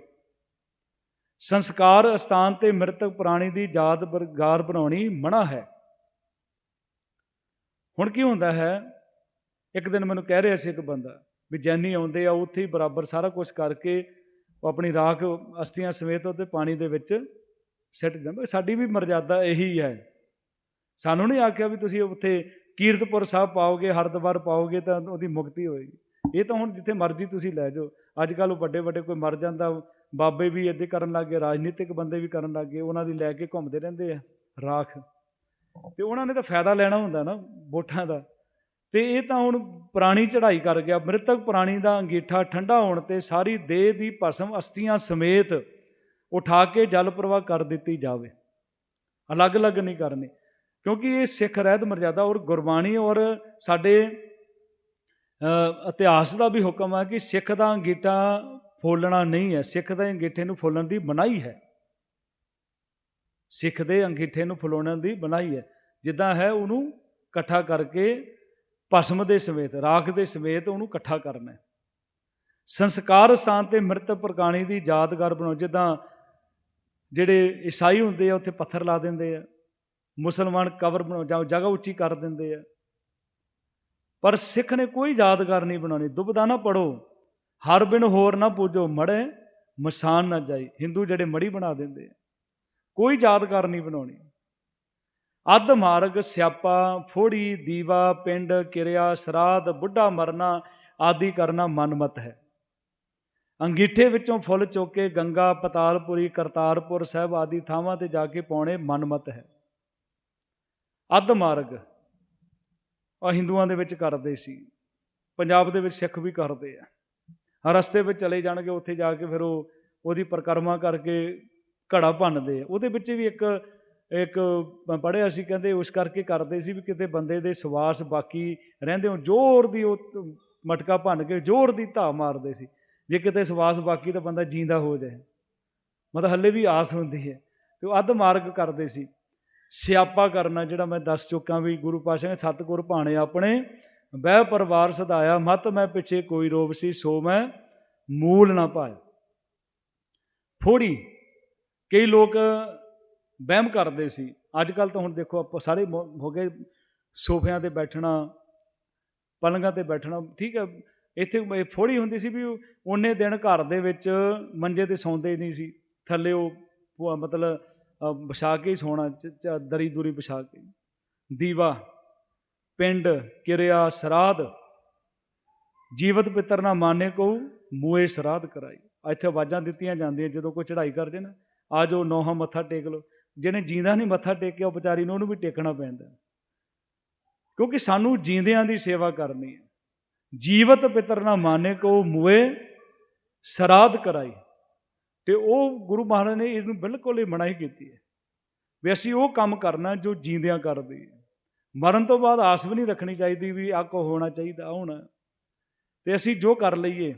[SPEAKER 1] ਸੰਸਕਾਰ ਅਸਥਾਨ ਤੇ ਮ੍ਰਿਤਕ ਪ੍ਰਾਣੀ ਦੀ ਯਾਦ ਬਰਗਾਰ ਬਣਾਉਣੀ ਮਨਾ ਹੈ। ਹੁਣ ਕੀ ਹੁੰਦਾ ਹੈ? ਇੱਕ ਦਿਨ ਮੈਨੂੰ ਕਹਿ ਰਿਹਾ ਸੀ ਇੱਕ ਬੰਦਾ ਵੀ ਜੈਨੀ ਆਉਂਦੇ ਆ, ਉੱਥੇ ਹੀ ਬਰਾਬਰ ਸਾਰਾ ਕੁਝ ਕਰਕੇ ਉਹ ਆਪਣੀ ਰਾਖ ਅਸਥੀਆਂ ਸਮੇਤ ਉਹਦੇ ਪਾਣੀ ਦੇ ਵਿੱਚ ਸਿੱਟ ਦਿੰਦੇ। ਸਾਡੀ ਵੀ ਮਰਜ਼ਾਦਾ ਇਹੀ ਹੈ। ਸਾਨੂੰ ਨਹੀਂ ਆਖਿਆ ਵੀ ਤੁਸੀਂ ਉੱਥੇ ਕੀਰਤਪੁਰ ਸਾਹਿਬ ਪਾਓਗੇ, ਹਰਦੁਆਰ ਪਾਓਗੇ ਤਾਂ ਉਹਦੀ ਮੁਕਤੀ ਹੋਏਗੀ। ਇਹ ਤਾਂ ਹੁਣ ਜਿੱਥੇ ਮਰਜ਼ੀ ਤੁਸੀਂ ਲੈ ਜਾਓ। ਅੱਜ ਕੱਲ ਵੱਡੇ ਵੱਡੇ ਕੋਈ ਮਰ ਜਾਂਦਾ, ਬਾਬੇ ਵੀ ਇੱਦਾਂ ਕਰਨ ਲੱਗ ਗਏ, ਰਾਜਨੀਤਿਕ ਬੰਦੇ ਵੀ ਕਰਨ ਲੱਗ ਗਏ, ਉਹਨਾਂ ਦੀ ਲੈ ਕੇ ਘੁੰਮਦੇ ਰਹਿੰਦੇ ਆ, ਰਾਖ। ਤੇ ਉਹਨਾਂ ਨੇ ਤਾਂ ਫਾਇਦਾ ਲੈਣਾ ਹੁੰਦਾ ਨਾ, ਵੋਟਾਂ ਦਾ। ਤੇ ਇਹ ਤਾਂ ਹੁਣ ਪੁਰਾਣੀ ਚੜ੍ਹਾਈ ਕਰ ਗਿਆ, ਮ੍ਰਿਤਕ ਪ੍ਰਾਣੀ ਦਾ ਅੰਗੀਠਾ ਠੰਡਾ ਹੋਣ ਤੇ ਸਾਰੀ ਦੇਹ ਦੀ ਭਸਮ ਅਸਥੀਆਂ ਸਮੇਤ ਉਠਾ ਕੇ ਜਲ ਪ੍ਰਵਾਹ ਕਰ ਦਿੱਤੀ ਜਾਵੇ। ਅਲੱਗ-ਅਲੱਗ ਨਹੀਂ ਕਰਨੀ, ਕਿਉਂਕਿ ਇਹ ਸਿੱਖ ਰਹਿਤ ਮਰਜ਼ਾਦਾ ਔਰ ਗੁਰਬਾਣੀ ਔਰ ਸਾਡੇ ਇਤਿਹਾਸ ਦਾ ਵੀ ਹੁਕਮ ਹੈ ਕਿ ਸਿੱਖ ਦਾ ਅੰਗੀਠਾ ਫੋਲਣਾ ਨਹੀਂ ਹੈ। ਸਿੱਖ ਦੇ ਅੰਗੀਠੇ ਨੂੰ ਫੋਲਣ ਦੀ ਮਨਾਹੀ ਹੈ। ਸਿੱਖ ਦੇ ਅੰਗੀਠੇ ਨੂੰ ਫੁਲਾਉਣ ਦੀ ਮਨਾਹੀ ਹੈ। ਜਿੱਦਾਂ ਹੈ, ਉਹਨੂੰ ਇਕੱਠਾ ਕਰਕੇ ਭਸਮ ਦੇ ਸਮੇਤ, ਰਾਖ ਦੇ ਸਮੇਤ ਉਹਨੂੰ ਇਕੱਠਾ ਕਰਨਾ ਸੰਸਕਾਰ ਸਥਾਨ ਤੇ ਮ੍ਰਿਤ ਪ੍ਰਕਾਣੀ ਦੀ ਯਾਦਗਾਰ ਬਣਾਓ। ਜਿੱਦਾਂ ਜਿਹੜੇ ਈਸਾਈ ਹੁੰਦੇ ਆ, ਉੱਥੇ ਪੱਥਰ ਲਾ ਦਿੰਦੇ ਆ। ਮੁਸਲਮਾਨ ਕਬਰ ਬਣਾਓ, ਜਾਂ ਜਗ੍ਹਾ ਉੱਚੀ ਕਰ ਦਿੰਦੇ ਆ। ਪਰ ਸਿੱਖ ਨੇ ਕੋਈ ਯਾਦਗਾਰ ਨਹੀਂ ਬਣਾਉਣੀ। ਦੁਬਦਾ ਨਾ ਪੜੋ ਹਰ ਬਿਨ ਹੋਰ ਨਾ ਪੂਜੋ। ਮੜੇ ਮਸਾਨ ਨਾ ਜਾਈ। ਹਿੰਦੂ ਜਿਹੜੇ ਮੜੀ ਬਣਾ ਦਿੰਦੇ ਆ। ਕੋਈ ਯਾਦਗਾਰ ਨਹੀਂ ਬਣਾਉਣੀ। ਅੱਧ ਮਾਰਗ, ਸਿਆਪਾ, ਫੋੜੀ, ਦੀਵਾ, ਪਿੰਡ, ਕਿਰਿਆ, ਸਰਾਧ, ਬੁੱਢਾ ਮਰਨਾ ਆਦਿ ਕਰਨਾ ਮਨਮਤ ਹੈ। ਅੰਗੀਠੇ ਵਿੱਚੋਂ ਫੁੱਲ ਚੁੱਕ ਕੇ ਗੰਗਾ, ਪਤਾਲਪੁਰੀ, ਕਰਤਾਰਪੁਰ ਸਾਹਿਬ ਆਦਿ ਥਾਵਾਂ ਤੇ ਜਾ ਕੇ ਪਾਉਣੇ ਮਨਮਤ ਹੈ। ਅੱਧ ਮਾਰਗ ਆ ਹਿੰਦੂਆਂ ਦੇ ਵਿੱਚ ਕਰਦੇ ਸੀ। ਪੰਜਾਬ ਦੇ ਵਿੱਚ ਸਿੱਖ ਵੀ ਕਰਦੇ ਆ। ਹਰ ਰਸਤੇ ਵਿੱਚ ਚਲੇ ਜਾਣਗੇ, ਉੱਥੇ ਜਾ ਕੇ ਫਿਰ ਉਹ ਉਹਦੀ ਪਰਿਕਰਮਾ ਕਰਕੇ ਘੜਾ ਭੰਨਦੇ ਆ। ਉਹਦੇ ਵਿੱਚ ਵੀ ਇੱਕ ਇੱਕ ਮੈਂ ਪੜ੍ਹਿਆ ਸੀ, ਕਹਿੰਦੇ ਉਸ ਕਰਕੇ ਕਰਦੇ ਸੀ ਵੀ ਕਿਤੇ ਬੰਦੇ ਦੇ ਸਵਾਸ ਬਾਕੀ ਰਹਿੰਦੇ ਹੋ ਜ਼ੋਰ ਦੀ ਉਹ ਮਟਕਾ ਭੰਨ ਕੇ ਜ਼ੋਰ ਦੀ ਧਾ ਮਾਰਦੇ ਸੀ। ਜੇ ਕਿਤੇ ਸਵਾਸ ਬਾਕੀ ਤਾਂ ਬੰਦਾ ਜੀਂਦਾ ਹੋ ਜਾਏ। ਮਤਲਬ ਹੱਲੇ ਵੀ ਆਸ ਹੁੰਦੀ ਹੈ। ਤੇ ਉਹ ਅੱਧ ਮਾਰਗ ਕਰਦੇ ਸੀ। ਸਿਆਪਾ ਕਰਨਾ ਜਿਹੜਾ ਮੈਂ ਦੱਸ ਚੁੱਕਾ ਵੀ ਗੁਰੂ ਪਾਸ਼ਾ ਨੇ ਸਤਿਗੁਰ ਭਾਣੇ ਆਪਣੇ ਬਹਿ ਪਰਿਵਾਰ ਸਦਾਇਆ, ਮਤ ਮੈਂ ਪਿੱਛੇ ਕੋਈ ਰੋਬ ਸੀ, ਸੋ ਮੈਂ ਮੂਲ ਨਾ ਪਾਇਆ। ਫੋੜੀ ਕਈ ਲੋਕ ਵਹਿਮ ਕਰਦੇ ਸੀ। ਅੱਜ ਕੱਲ ਤਾਂ ਹੁਣ ਦੇਖੋ ਆਪਾਂ ਸਾਰੇ ਮੋ- ਹੋ ਗਏ ਸੋਫਿਆਂ ਤੇ ਬੈਠਣਾ, ਪਲੰਗਾਂ ਤੇ ਬੈਠਣਾ, ਠੀਕ ਹੈ। ਇੱਥੇ ਇਹ ਫੋੜੀ ਹੁੰਦੀ ਸੀ ਵੀ ਉਹਨੇ ਦਿਨ ਘਰ ਦੇ ਵਿੱਚ ਮੰਜੇ ਤੇ ਸੌਂਦੇ ਨਹੀਂ ਸੀ। ਥੱਲੇ ਉਹ ਮਤਲਬ ਵਿਛਾ ਕੇ ਹੀ ਸੌਣਾ, ਚ- ਦਰੀ ਦੂਰੀ ਵਿਛਾ ਕੇ। ਦੀਵਾ, ਪਿੰਡ, ਕਿਰਿਆ, ਸਰਾਧ। ਜੀਵਤ ਪਿੱਤਰ ਨਾ ਮਾਨੇ ਕੋ ਮੂਏ ਸਰਾਧ ਕਰਾਈ। ਇੱਥੇ ਆਵਾਜ਼ਾਂ ਦਿੱਤੀਆਂ ਜਾਂਦੀਆਂ, ਜਦੋਂ ਕੋਈ ਚੜ੍ਹਾਈ ਕਰਦੇ ਨਾ, ਆ ਜੋ ਨੋਹਾ ਮੱਥਾ ਟੇਕ ਲੋ ਜਿਹਨੇ ਜੀਂਦਾ ਨਹੀਂ ਮੱਥਾ ਟੇਕਿਆ, ਉਹ ਵਿਚਾਰੀ ਨੂੰ ਉਹਨੂੰ ਵੀ ਟੇਕਣਾ ਪੈਂਦਾ। ਕਿਉਂਕਿ ਸਾਨੂੰ ਜੀਂਦਿਆਂ ਦੀ ਸੇਵਾ ਕਰਨੀ ਹੈ। ਜੀਵਤ ਪਿੱਤਰ ਨਾ ਮਾਨੇ ਕੋ ਮੂਏ ਸਰਾਧ ਕਰਾਈ। ਤੇ ਉਹ ਗੁਰੂ ਮਹਾਰਾਜ ਨੇ ਇਸ ਨੂੰ ਬਿਲਕੁਲ ਹੀ ਮਨਾਹੀ ਕੀਤੀ ਹੈ। ਵੀ ਅਸੀਂ ਉਹ ਕੰਮ ਕਰਨਾ ਜੋ ਜੀਂਦਿਆਂ ਕਰਦੇ ਮਰਨ ਤੋਂ ਬਾਅਦ ਆਸ ਵੀ ਨਹੀਂ ਰੱਖਣੀ ਚਾਹੀਦੀ ਵੀ ਆਹ ਕੋ ਹੋਣਾ ਚਾਹੀਦਾ, ਆਹ ਹੋਣਾ। ਤੇ ਅਸੀਂ ਜੋ ਕਰ ਲਈਏ,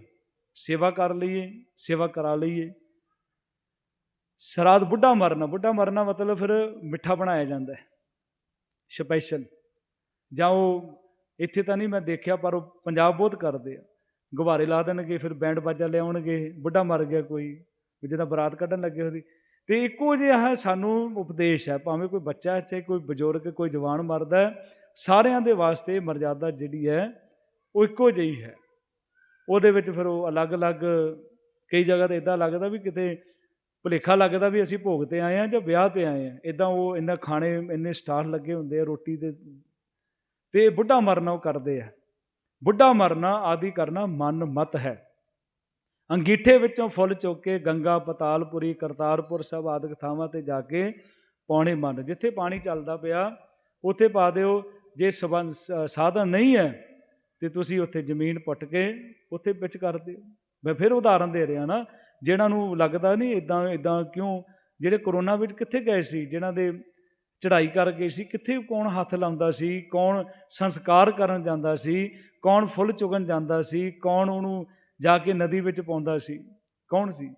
[SPEAKER 1] ਸੇਵਾ ਕਰ ਲਈਏ, ਸੇਵਾ ਕਰਾ ਲਈਏ। ਸਰਾਧ ਬੁੱਢਾ ਮਰਨਾ ਬੁੱਢਾ ਮਰਨਾ ਮਤਲਬ ਫਿਰ ਮਿੱਠਾ ਬਣਾਇਆ ਜਾਂਦਾ ਹੈ। ਸਪੈਸ਼ਲ। ਜਾਂ ਉਹ ਇੱਥੇ ਤਾਂ ਨਹੀਂ ਮੈਂ ਦੇਖਿਆ, ਪਰ ਉਹ ਪੰਜਾਬ ਬਹੁਤ ਕਰਦੇ ਆ। ਗੁਬਾਰੇ ਲਾ ਦੇਣਗੇ, ਫਿਰ ਬੈਂਡ ਬਾਜਾ ਲਿਆਉਣਗੇ, ਬੁੱਢਾ ਮਰ ਗਿਆ ਕੋਈ। ਵੀ ਜਿਹਦਾ ਬਰਾਤ ਕੱਢਣ ਲੱਗੇ ਉਹਦੀ ਤੇ ਇੱਕੋ ਜਿਹਾ ਸਾਨੂੰ ਉਪਦੇਸ਼ ਹੈ ਭਾਵੇਂ ਕੋਈ ਬੱਚਾ ਚਾਹੇ ਕੋਈ ਬਜ਼ੁਰਗ ਕੋਈ ਜਵਾਨ ਮਰਦਾ ਹੈ, ਸਾਰਿਆਂ ਦੇ ਵਾਸਤੇ ਮਰਜ਼ਾਦਾ ਜਿਹੜੀ ਹੈ ਉਹ ਇੱਕੋ ਜਿਹੀ ਹੈ। ਉਹਦੇ ਵਿੱਚ ਫਿਰ ਉਹ ਅਲੱਗ-ਅਲੱਗ ਕਈ ਜਗ੍ਹਾ ਤੇ ਇਦਾਂ ਲੱਗਦਾ ਵੀ ਕਿਤੇ ਭੁਲੇਖਾ ਲੱਗਦਾ ਵੀ ਅਸੀਂ ਭੋਗ ਤੇ ਆਏ ਆ ਜਾਂ ਵਿਆਹ ਤੇ ਆਏ ਆ ਇਦਾਂ ਉਹ ਇੰਨਾ ਖਾਣੇ ਇੰਨੇ ਸਟਾਲ ਲੱਗੇ ਹੁੰਦੇ ਆ ਰੋਟੀ ਦੇ। ਤੇ ਬੁੱਢਾ ਮਰਨਾ ਉਹ ਕਰਦੇ ਆ। ਬੁੱਢਾ ਮਰਨਾ ਆਦਿ ਕਰਨਾ ਮਨ ਮਤ ਹੈ। ਅੰਗੀਠੇ ਵਿੱਚੋਂ ਫੁੱਲ ਚੁੱਕ ਕੇ ਗੰਗਾ, ਪਤਾਲਪੁਰੀ, ਕਰਤਾਰਪੁਰ ਸਭ ਆਦਿਕ ਥਾਵਾਂ ਤੇ ਜਾ ਕੇ ਪਾਉਣੇ ਮਨ ਜਿੱਥੇ ਪਾਣੀ ਚੱਲਦਾ ਪਿਆ, ਉੱਥੇ ਪਾ ਦਿਓ, ਜੇ ਸਬੰਧ ਸਾਧਨ ਨਹੀਂ ਹੈ, ਤੇ ਤੁਸੀਂ ਉੱਥੇ ਜ਼ਮੀਨ ਪੁੱਟ ਕੇ ਉੱਥੇ ਵਿੱਚ ਕਰ ਦਿਓ। ਮੈਂ ਫਿਰ ਉਦਾਹਰਨ ਦੇ ਰਿਹਾ ਨਾ, ਜਿਹਨਾਂ ਨੂੰ ਲੱਗਦਾ ਨਹੀਂ ਇਦਾਂ ਇਦਾਂ ਕਿਉਂ, ਜਿਹੜੇ ਕਰੋਨਾ ਵਿੱਚ ਕਿੱਥੇ ਗਏ ਸੀ ਜਿਨ੍ਹਾਂ ਦੇ ਚੜ੍ਹਾਈ ਕਰ ਗਏ ਸੀ, ਕਿੱਥੇ ਕੌਣ ਹੱਥ ਲਾਉਂਦਾ ਸੀ, ਕੌਣ ਸੰਸਕਾਰ ਕਰਨ ਜਾਂਦਾ ਸੀ, ਕੌਣ ਫੁੱਲ ਚੁਗਣ ਜਾਂਦਾ ਸੀ, ਕੌਣ ਉਹਨੂੰ ਜਾ ਕੇ ਨਦੀ ਵਿੱਚ ਪਾਉਂਦਾ ਸੀ। ਕੌਣ ਸੀ?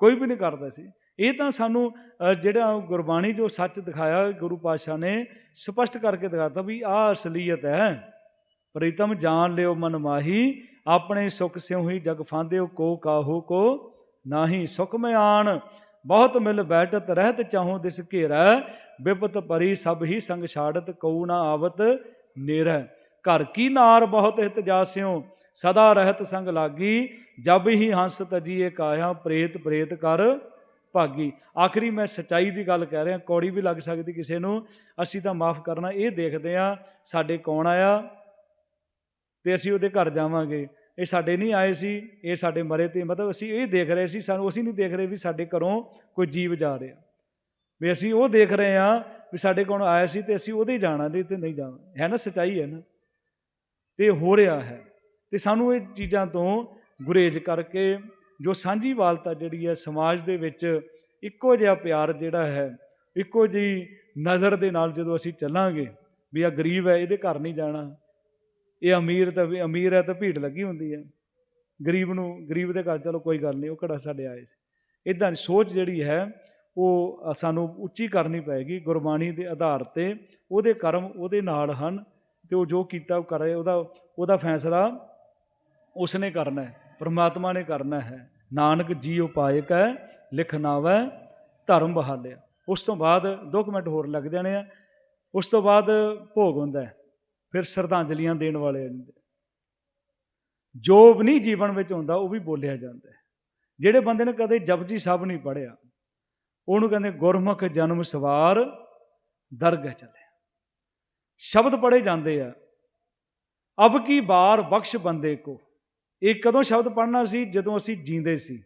[SPEAKER 1] ਕੋਈ ਵੀ ਨਹੀਂ ਕਰਦਾ ਸੀ। ਇਹ ਤਾਂ ਸਾਨੂੰ ਅ, ਜਿਹੜਾ ਗੁਰਬਾਣੀ ਜੋ ਸੱਚ ਦਿਖਾਇਆ ਗੁਰੂ ਪਾਤਸ਼ਾਹ ਨੇ ਸਪਸ਼ਟ ਕਰਕੇ ਦਿਖਾਤਾ ਵੀ ਆਹ ਅਸਲੀਅਤ ਹੈ। ਪ੍ਰੀਤਮ ਜਾਣ ਲਿਓ ਮਨ ਮਾਹੀ ਆਪਣੇ ਸੁਖ ਸਿਉ ਹੀ ਜਗ ਫਾਂਦਿਓ ਕੋ ਕਾਹੋ ਕੋ ਨਾਹੀ। ਸੁਖ ਮੈਂ ਬਹੁਤ ਮਿਲ ਬੈਠਤ ਰਹਿਤ ਚਾਹੋ ਦਿਸ ਘੇਰਾ ਬਿਪਤ ਪਰੀ ਸਭ ਹੀ ਸੰਗ ਛਾੜਤ ਕਉ ਨਾ ਆਵਤ ਨੇਰੈ ਘਰ ਕੀ ਨਾਰ ਬਹੁਤ ਹਿਤ ਜਾਸਿਓ ਸਦਾ ਰਹਿਤ ਸੰਗ ਲਾਗੀ, ਜਬ ਹੀ ਹੰਸ ਤਜੀਏ ਕਾਇਆ ਪ੍ਰੇਤ ਪ੍ਰੇਤ ਕਰ ਭਾਗੀ। ਆਖਰੀ ਮੈਂ ਸਚਾਈ ਦੀ ਗੱਲ ਕਹਿ ਰਿਹਾ, ਕੌੜੀ ਵੀ ਲੱਗ ਸਕਦੀ ਕਿਸੇ ਨੂੰ। ਅਸੀਂ ਤਾਂ ਮਾਫ ਕਰਨਾ, ਇਹ ਦੇਖਦੇ ਆ ਸਾਡੇ ਕੌਣ ਆਇਆ? ਤੇ ਅਸੀਂ ਉਹਦੇ ਘਰ ਜਾਵਾਂਗੇ। ਇਹ ਸਾਡੇ ਨਹੀਂ ਆਏ ਸੀ, ਇਹ ਸਾਡੇ ਮਰੇ ਤੇ, ਮਤਲਬ ਅਸੀਂ ਇਹ ਦੇਖ ਰਹੇ ਸੀ, ਸਾਨੂੰ ਅਸੀਂ ਨਹੀਂ ਦੇਖ ਰਹੇ ਵੀ ਸਾਡੇ ਘਰੋਂ ਕੋਈ ਜੀਵ ਜਾ ਰਿਹਾ। ਵੀ ਅਸੀਂ ਉਹ ਦੇਖ ਰਹੇ ਆ ਵੀ ਸਾਡੇ ਕੋਲ ਆਇਆ ਸੀ ਤੇ ਅਸੀਂ ਉਹਦੇ ਜਾਣਾ ਨਹੀਂ ਤੇ ਨਹੀਂ ਜਾਣਾ। ਹੈ ਨਾ, ਸਚਾਈ ਹੈ ਨਾ। ਤੇ ਹੋ ਰਿਹਾ ਹੈ। ਤੇ ਸਾਨੂੰ ਇਹ ਚੀਜ਼ਾਂ ਤੋਂ ਗੁਰੇਜ਼ ਕਰਕੇ ਜੋ ਸਾਂਝੀਵਾਲਤਾ ਜਿਹੜੀ ਹੈ ਸਮਾਜ ਦੇ ਵਿੱਚ ਇੱਕੋ ਜਿਹਾ ਪਿਆਰ ਜਿਹੜਾ ਹੈ, ਇੱਕੋ ਜਿਹੀ ਨਜ਼ਰ ਦੇ ਨਾਲ ਜਦੋਂ ਅਸੀਂ ਚੱਲਾਂਗੇ ਵੀ ਆ ਗਰੀਬ ਹੈ, ਇਹਦੇ ਘਰ ਨਹੀਂ ਜਾਣਾ, ਇਹ ਅਮੀਰ ਤਾਂ ਵੀ ਅਮੀਰ ਹੈ ਤਾਂ ਭੀੜ ਲੱਗੀ ਹੁੰਦੀ ਹੈ। ਗਰੀਬ ਨੂੰ, ਗਰੀਬ ਦੇ ਘਰ ਚਲੋ ਕੋਈ ਗੱਲ ਨਹੀਂ, ਉਹ ਕਿਹੜਾ ਸਾਡੇ ਆਏ ਸੀ। ਇਦਾਂ ਦੀ ਸੋਚ ਜਿਹੜੀ ਹੈ, ਉਹ ਸਾਨੂੰ ਉੱਚੀ ਕਰਨੀ ਪਏਗੀ, ਗੁਰਬਾਣੀ ਦੇ ਆਧਾਰ ਤੇ ਉਹਦੇ ਕਰਮ ਉਹਦੇ ਨਾਲ ਹਨ ਤੇ ਉਹ ਜੋ ਕੀਤਾ ਉਹ ਕਰੇ, ਉਹਦਾ ਉਹਦਾ ਫੈਸਲਾ ਉਸਨੇ ਕਰਨਾ ਹੈ, ਪ੍ਰਮਾਤਮਾ ਨੇ ਕਰਨਾ ਹੈ। ਨਾਨਕ ਜੀ ਉਪਾਇਕ ਹੈ ਲਿਖ ਨਾਵੈ, ਧਰਮ ਬਹਾਲਿਆ। ਉਸ ਤੋਂ ਬਾਅਦ ਦੋ ਕੁ ਮਿੰਟ ਹੋਰ ਲੱਗ ਜਾਣੇ ਆ। ਉਸ ਤੋਂ ਬਾਅਦ ਭੋਗ ਹੁੰਦਾ ਹੈ, ਫਿਰ ਸ਼ਰਧਾਂਜਲੀਆਂ ਦੇਣ ਵਾਲੇ ਹੁੰਦੇ ਜੋ ਵੀ ਨਹੀਂ ਜੀਵਨ ਵਿੱਚ ਹੁੰਦਾ, ਉਹ ਵੀ ਬੋਲਿਆ ਜਾਂਦਾ ਹੈ। ਜਿਹੜੇ ਬੰਦੇ ਨੇ ਕਦੇ ਜਪਜੀ ਸਾਹਿਬ ਨਹੀਂ ਪੜਿਆ ਉਹਨੂੰ ਕਹਿੰਦੇ ਗੁਰਮੁਖ ਜਨਮ ਸਵਾਰ ਦਰਗਹ ਚਲੇ। ਸ਼ਬਦ ਪੜੇ ਜਾਂਦੇ ਆ, ਅਬ ਕੀ ਬਾਰ ਬਖਸ਼ ਬੰਦੇ ਕੋ। ਇਹ ਕਦੋਂ ਸ਼ਬਦ ਪੜਨਾ ਸੀ? ਜਦੋਂ ਅਸੀਂ ਜੀਂਦੇ ਸੀ।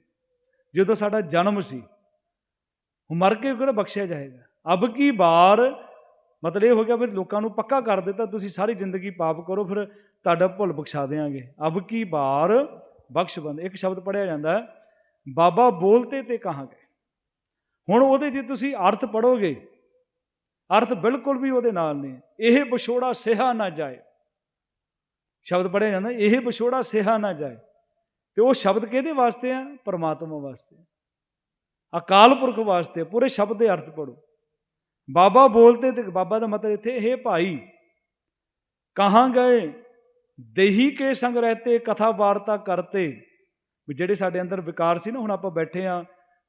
[SPEAKER 1] ਜਦੋਂ ਸਾਡਾ ਜਨਮ ਸੀ। ਮਰ ਕੇ ਕਿਹੜਾ ਬਖਸ਼ਿਆ ਜਾਏਗਾ? ਅਬ ਕੀ ਬਾਰ? ਮਤਲਬ ਇਹ ਹੋ ਗਿਆ ਫਿਰ ਲੋਕਾਂ ਨੂੰ ਪੱਕਾ ਕਰ ਦਿੱਤਾ, ਤੁਸੀਂ ਸਾਰੀ ਜ਼ਿੰਦਗੀ ਪਾਪ ਕਰੋ, ਫਿਰ ਤੁਹਾਡਾ ਭੁੱਲ ਬਖਸ਼ਾ ਦੇਾਂਗੇ ਅਬ ਕੀ ਬਾਰ? ਬਖਸ਼ਬੰਦ ਇੱਕ ਸ਼ਬਦ ਪੜਿਆ ਜਾਂਦਾ, ਬਾਬਾ ਬੋਲਤੇ ਤੇ ਕਹਾਂਗੇ। ਹੁਣ ਉਹਦੇ ਜੇ ਤੁਸੀਂ ਅਰਥ ਪੜੋਗੇ ਅਰਥ ਬਿਲਕੁਲ ਵੀ ਉਹਦੇ ਨਾਲ ਨਹੀਂ। ਇਹ ਵਿਛੋੜਾ ਸਿਹਾ ਨਾ ਜਾਏ। ਸ਼ਬਦ ਪੜਿਆ ਜਾਂਦਾ, ਇਹ ਵਿਛੋੜਾ ਸਿਹਾ ਨਾ ਜਾਏ। ਤੇ ਉਹ ਸ਼ਬਦ ਕਿਹਦੇ ਵਾਸਤੇ ਆ? ਪਰਮਾਤਮਾ ਵਾਸਤੇ। ਅਕਾਲ ਪੁਰਖ ਵਾਸਤੇ, ਪੂਰੇ ਸ਼ਬਦ ਦੇ ਅਰਥ ਪੜੋ ਬਾਬਾ ਬੋਲਤੇ ਤੇ ਬਾਬਾ ਦਾ ਮਤਲਬ ਇੱਥੇ ਇਹ ਭਾਈ, ਕਹਾਂ ਗਏ? ਦੇਹੀ ਕੇ ਸੰਗ ਰਹਤੇ, ਕਥਾ ਵਾਰਤਾ ਕਰਤੇ। ਵੀ ਜਿਹੜੇ ਸਾਡੇ ਅੰਦਰ ਵਿਕਾਰ ਸੀ ਨਾ, ਹੁਣ ਆਪਾਂ ਬੈਠੇ ਆ,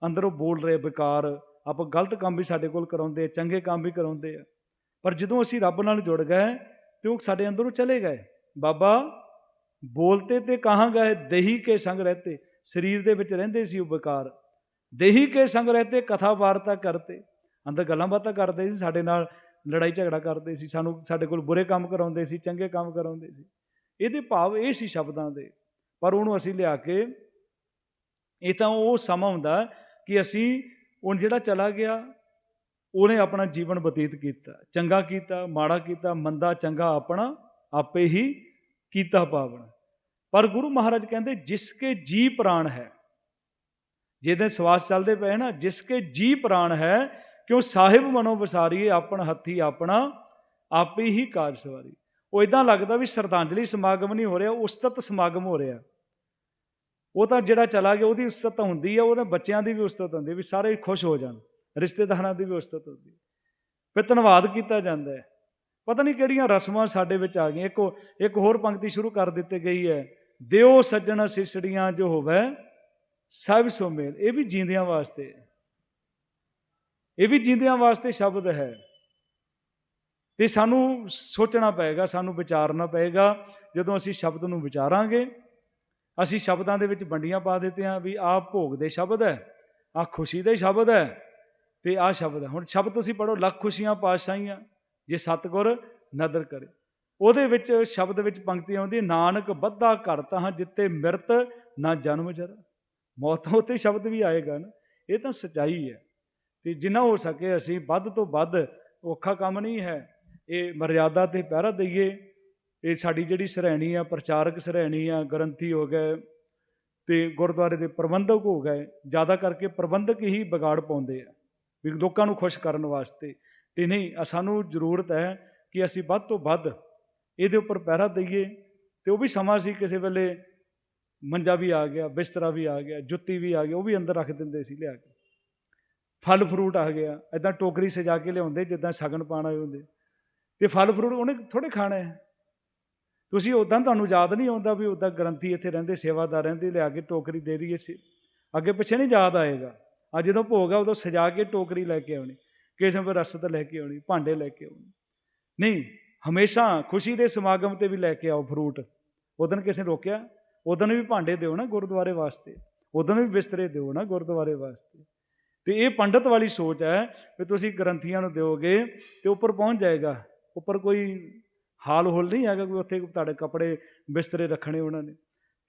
[SPEAKER 1] ਅੰਦਰੋਂ ਬੋਲ ਰਹੇ ਵਿਕਾਰ। ਆਪਾਂ ਗਲਤ ਕੰਮ ਵੀ ਸਾਡੇ ਕੋਲ ਕਰਾਉਂਦੇ ਆ, ਚੰਗੇ ਕੰਮ ਵੀ ਕਰਾਉਂਦੇ ਆ। ਪਰ ਜਦੋਂ ਅਸੀਂ ਰੱਬ ਨਾਲ ਜੁੜ ਗਏ, ਤੇ ਉਹ ਸਾਡੇ ਅੰਦਰੋਂ ਚਲੇ ਗਏ। ਬਾਬਾ, ਬੋਲਤੇ ਤੇ ਕਹਾਂ ਗਏ, ਦੇਹੀ ਕੇ ਸੰਗ ਰਹਤੇ। ਸਰੀਰ ਦੇ ਵਿੱਚ ਰਹਿੰਦੇ ਸੀ ਉਹ ਵਿਕਾਰ ਦੇਹੀ ਕੇ ਸੰਗ ਰਹਤੇ ਕਥਾ ਵਾਰਤਾ ਕਰਤੇ। ਅੰਦਰ ਗੱਲਾਂ ਬਾਤਾਂ ਕਰਦੇ ਸੀ, ਸਾਡੇ ਨਾਲ ਲੜਾਈ ਝਗੜਾ ਕਰਦੇ ਸੀ। ਸਾਨੂੰ ਸਾਡੇ ਕੋਲ ਬੁਰੇ ਕੰਮ ਕਰਾਉਂਦੇ ਸੀ, ਚੰਗੇ ਕੰਮ ਕਰਾਉਂਦੇ ਸੀ। ਇਹਦੇ ਭਾਵ ਇਹ ਸੀ ਸ਼ਬਦਾਂ ਦੇ। ਪਰ ਉਹਨੂੰ ਅਸੀਂ ਲਿਆ ਕੇ, ਇਹ ਤਾਂ ਉਹ ਸਮਾਂ ਹੁੰਦਾ ਕਿ ਅਸੀਂ ਉਹ ਜਿਹੜਾ ਚਲਾ ਗਿਆ, ਉਹਨੇ ਆਪਣਾ ਜੀਵਨ ਬਤੀਤ ਕੀਤਾ। ਚੰਗਾ ਕੀਤਾ, ਮਾੜਾ ਕੀਤਾ, ਮੰਦਾ, ਚੰਗਾ, ਆਪਣਾ ਆਪੇ ਹੀ ਕੀਤਾ ਪਾਵਨ। ਪਰ ਗੁਰੂ ਮਹਾਰਾਜ ਕਹਿੰਦੇ, ਜਿਸ ਕੇ ਜੀ ਪ੍ਰਾਣ ਹੈ, ਜਿਹਦੇ ਸਵਾਸ ਚੱਲਦੇ ਪਏ ਨਾ, ਜਿਸ ਕੇ ਜੀ ਪ੍ਰਾਣ ਹੈ, ਕਿਉਂ ਸਾਹਿਬ ਮਨੋ ਵਿਸਾਰੀਏ, ਆਪਣ ਹੱਥੀ ਆਪਣਾ, ਆਪੇ ਹੀ ਕਾਜ ਸਵਾਰੀ। ਉਹ ਇਦਾਂ ਲੱਗਦਾ ਵੀ ਸਰਦਾਂਜਲੀ ਸਮਾਗਮ ਨਹੀਂ ਹੋ ਰਿਹਾ, ਉਸਤਤ ਸਮਾਗਮ ਹੋ ਰਿਹਾ। ਉਹ ਤਾਂ ਜਿਹੜਾ ਚਲਾ ਗਿਆ, ਉਹਦੀ ਉਸਤਤ ਹੁੰਦੀ ਹੈ ਉਹਦੇ ਬੱਚਿਆਂ ਦੀ ਵੀ ਉਸਤਤ ਹੁੰਦੀ ਵੀ ਸਾਰੇ ਖੁਸ਼ ਹੋ ਜਾਣ, ਰਿਸ਼ਤੇਦਾਰਾਂ ਦੀ ਵੀ ਉਸਤਤ ਹੁੰਦੀ ਫਿਰ ਧੰਨਵਾਦ ਕੀਤਾ ਜਾਂਦਾ ਹੈ। ਪਤਾ ਨਹੀਂ ਕਿਹੜੀਆਂ ਰਸਮਾਂ ਸਾਡੇ ਵਿੱਚ ਆ ਗਈਆਂ। ਇੱਕ ਇੱਕ ਹੋਰ ਪੰਕਤੀ ਸ਼ੁਰੂ ਕਰ ਦਿੱਤੀ ਗਈ ਹੈ, ਦਿਓ ਸੱਜਣ ਸਿਸੜੀਆਂ ਜੋ ਹੋਵੇ, ਸਭ ਸੋ ਮੇਲ। ਇਹ ਵੀ ਜੀਂਦਿਆਂ ਵਾਸਤੇ ਇਹ ਵੀ ਜਿੰਦਿਆਂ ਵਾਸਤੇ ਸ਼ਬਦ ਹੈ। ਤੇ ਸਾਨੂੰ ਸੋਚਣਾ ਪਏਗਾ, ਸਾਨੂੰ ਵਿਚਾਰਨਾ ਪਏਗਾ, ਜਦੋਂ ਅਸੀਂ ਸ਼ਬਦ ਨੂੰ ਵਿਚਾਰਾਂਗੇ, ਅਸੀਂ ਸ਼ਬਦਾਂ ਦੇ ਵਿੱਚ ਵੰਡੀਆਂ ਪਾ ਦਿੱਤੇ ਹਾਂ ਵੀ ਆਹ ਭੋਗ ਦੇ ਸ਼ਬਦ ਹੈ, ਆਹ ਖੁਸ਼ੀ ਦੇ ਸ਼ਬਦ ਹੈ ਤੇ ਆਹ ਸ਼ਬਦ ਹੈ। ਹੁਣ ਸ਼ਬਦ ਤੁਸੀਂ ਪੜੋ ਲੱਖ ਖੁਸ਼ੀਆਂ, ਪਾਤਸ਼ਾਹੀਆਂ। ਜੇ ਸਤਗੁਰ ਨਦਰ ਕਰੇ। ਉਹਦੇ ਵਿੱਚ, ਸ਼ਬਦ ਵਿੱਚ ਪੰਕਤੀ ਆਉਂਦੀ ਨਾਨਕ ਬੱਧਾ ਘਰ ਤਾਂ ਜਿੱਤੇ ਮਿਰਤ ਨਾ ਜਨਮ ਜ਼ਰਾ। ਮੌਤ ਉਤੇ ਸ਼ਬਦ ਵੀ ਆਏਗਾ ਨਾ। ਇਹ ਤਾਂ ਸਚਾਈ ਹੈ। ਤੇ ਜਿੰਨਾ ਹੋ ਸਕੇ ਅਸੀਂ ਵੱਧ ਤੋਂ ਵੱਧ ਔਖਾ ਕੰਮ ਨਹੀਂ ਹੈ। ਇਹ ਮਰਿਆਦਾ ਤੇ ਪਹਿਰਾ ਦਈਏ। ਇਹ ਸਾਡੀ ਜਿਹੜੀ ਸਰੈਣੀ ਆ, ਪ੍ਰਚਾਰਕ ਸਰੈਣੀ ਆ, ਗ੍ਰੰਥੀ ਹੋ ਗਏ ਤੇ ਗੁਰਦੁਆਰੇ ਦੇ ਪ੍ਰਬੰਧਕ ਹੋ ਗਏ, ਜ਼ਿਆਦਾ ਕਰਕੇ ਪ੍ਰਬੰਧਕ ਹੀ ਵਿਗਾੜ ਪਾਉਂਦੇ ਆ। ਵੀ ਲੋਕਾਂ ਨੂੰ ਖੁਸ਼ ਕਰਨ ਵਾਸਤੇ ਤੇ ਨਹੀਂ ਸਾਨੂੰ ਜ਼ਰੂਰਤ ਹੈ ਕਿ ਅਸੀਂ ਵੱਧ ਤੋਂ ਵੱਧ ਇਹਦੇ ਉੱਪਰ ਪਹਿਰਾ ਦਈਏ। ਤੇ ਉਹ ਵੀ ਸਮਾਂ ਸੀ ਕਿਸੇ ਵੇਲੇ ਮੰਜਾ ਵੀ ਆ ਗਿਆ, ਬਿਸਤਰਾ ਵੀ ਆ ਗਿਆ, ਜੁੱਤੀ ਵੀ ਆ ਗਈ, ਉਹ ਵੀ ਅੰਦਰ ਰੱਖ ਦਿੰਦੇ ਸੀ ਲਿਆ ਕੇ। ਫਲ ਫਰੂਟ ਆ ਗਿਆ ਐਦਾਂ ਟੋਕਰੀ ਸਜਾ ਕੇ ਲਿਆਉਂਦੇ, ਜਿੱਦਾਂ ਸ਼ਗਨ ਪਾਣ ਆਏ ਹੁੰਦੇ। ਤੇ ਫਲ ਫਰੂਟ ਉਹਨੇ ਥੋੜੇ ਖਾਣੇ ਹੈ ਤੁਸੀਂ ਉਦਾਂ ਤੁਹਾਨੂੰ ਯਾਦ ਨਹੀਂ ਆਉਂਦਾ ਵੀ ਉਦਾਂ ਗ੍ਰੰਥੀ ਇੱਥੇ ਰਹਿੰਦੇ, ਸੇਵਾਦਾਰ ਰਹਿੰਦੇ, ਲਿਆ ਕੇ ਟੋਕਰੀ ਦੇ ਦਈਏ ਸੀ। ਅੱਗੇ ਪਿੱਛੇ ਨਹੀਂ ਯਾਦ ਆਏਗਾ। ਅੱਜ ਜਦੋਂ ਭੋਗ ਆ, ਉਦੋਂ ਸਜਾ ਕੇ ਟੋਕਰੀ ਲੈ ਕੇ ਆਉਣੀ। ਕਿਸੇ ਵੇਲੇ ਰਸਤ ਲੈ ਕੇ ਆਉਣੀ, ਭਾਂਡੇ ਲੈ ਕੇ ਆਉਣੀ। ਨਹੀਂ, ਹਮੇਸ਼ਾ ਖੁਸ਼ੀ ਦੇ ਸਮਾਗਮ ਤੇ ਵੀ ਲੈ ਕੇ ਆਓ ਫਰੂਟ। ਉਦੋਂ ਕਿਸੇ ਨੇ ਰੋਕਿਆ ਉਦੋਂ ਵੀ ਭਾਂਡੇ ਦਿਓ ਨਾ ਗੁਰਦੁਆਰੇ ਵਾਸਤੇ। ਉਦੋਂ ਵੀ ਬਿਸਤਰੇ ਦਿਓ ਨਾ ਗੁਰਦੁਆਰੇ ਵਾਸਤੇ। ਤੇ ਇਹ ਪੰਡਤ ਵਾਲੀ ਸੋਚ ਹੈ ਵੀ ਤੁਸੀਂ ਗ੍ਰੰਥੀਆਂ ਨੂੰ ਦਿਓਗੇ ਤੇ ਉੱਪਰ ਪਹੁੰਚ ਜਾਏਗਾ। ਉੱਪਰ ਕੋਈ ਹਾਲ ਹੋਲ ਨਹੀਂ ਹੈਗਾ, ਕੋਈ ਉੱਥੇ ਤੁਹਾਡੇ ਕੱਪੜੇ ਬਿਸਤਰੇ ਰੱਖਣੇ ਉਹਨਾਂ ਨੇ।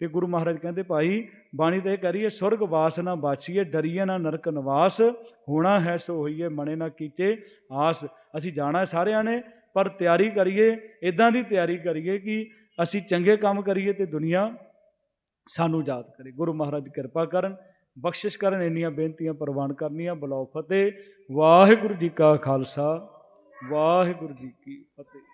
[SPEAKER 1] ਤੇ ਗੁਰੂ ਮਹਾਰਾਜ ਕਹਿੰਦੇ, ਭਾਈ, ਬਾਣੀ ਤੇ ਇਹ ਕਰੀਏ ਸੁਰਗ ਵਾਸ ਨਾ ਬਾਛੀਏ ਡਰੀਏ ਨਾ ਨਰਕ ਨਿਵਾਸ, ਹੋਣਾ ਹੈ ਸੋ ਹੋਈਏ, ਮਣੇ ਨਾ ਕੀਚੇ ਆਸ। ਅਸੀਂ ਜਾਣਾ ਸਾਰਿਆਂ ਨੇ, ਪਰ ਤਿਆਰੀ ਕਰੀਏ ਇਦਾਂ ਦੀ ਤਿਆਰੀ ਕਰੀਏ ਕਿ ਅਸੀਂ ਚੰਗੇ ਕੰਮ ਕਰੀਏ ਤੇ ਦੁਨੀਆ ਸਾਨੂੰ ਯਾਦ ਕਰੇ। ਗੁਰੂ ਮਹਾਰਾਜ ਕਿਰਪਾ ਕਰਨ, ਬਖਸ਼ਿਸ਼ ਕਰਨ, ਇੰਨੀਆਂ ਬੇਨਤੀਆਂ ਪ੍ਰਵਾਨ ਕਰਨੀਆਂ। ਬਲਾਉ ਫਤਿਹ। ਵਾਹਿਗੁਰੂ ਜੀ ਕਾ ਖਾਲਸਾ, ਵਾਹਿਗੁਰੂ ਜੀ ਕੀ ਫਤਿਹ।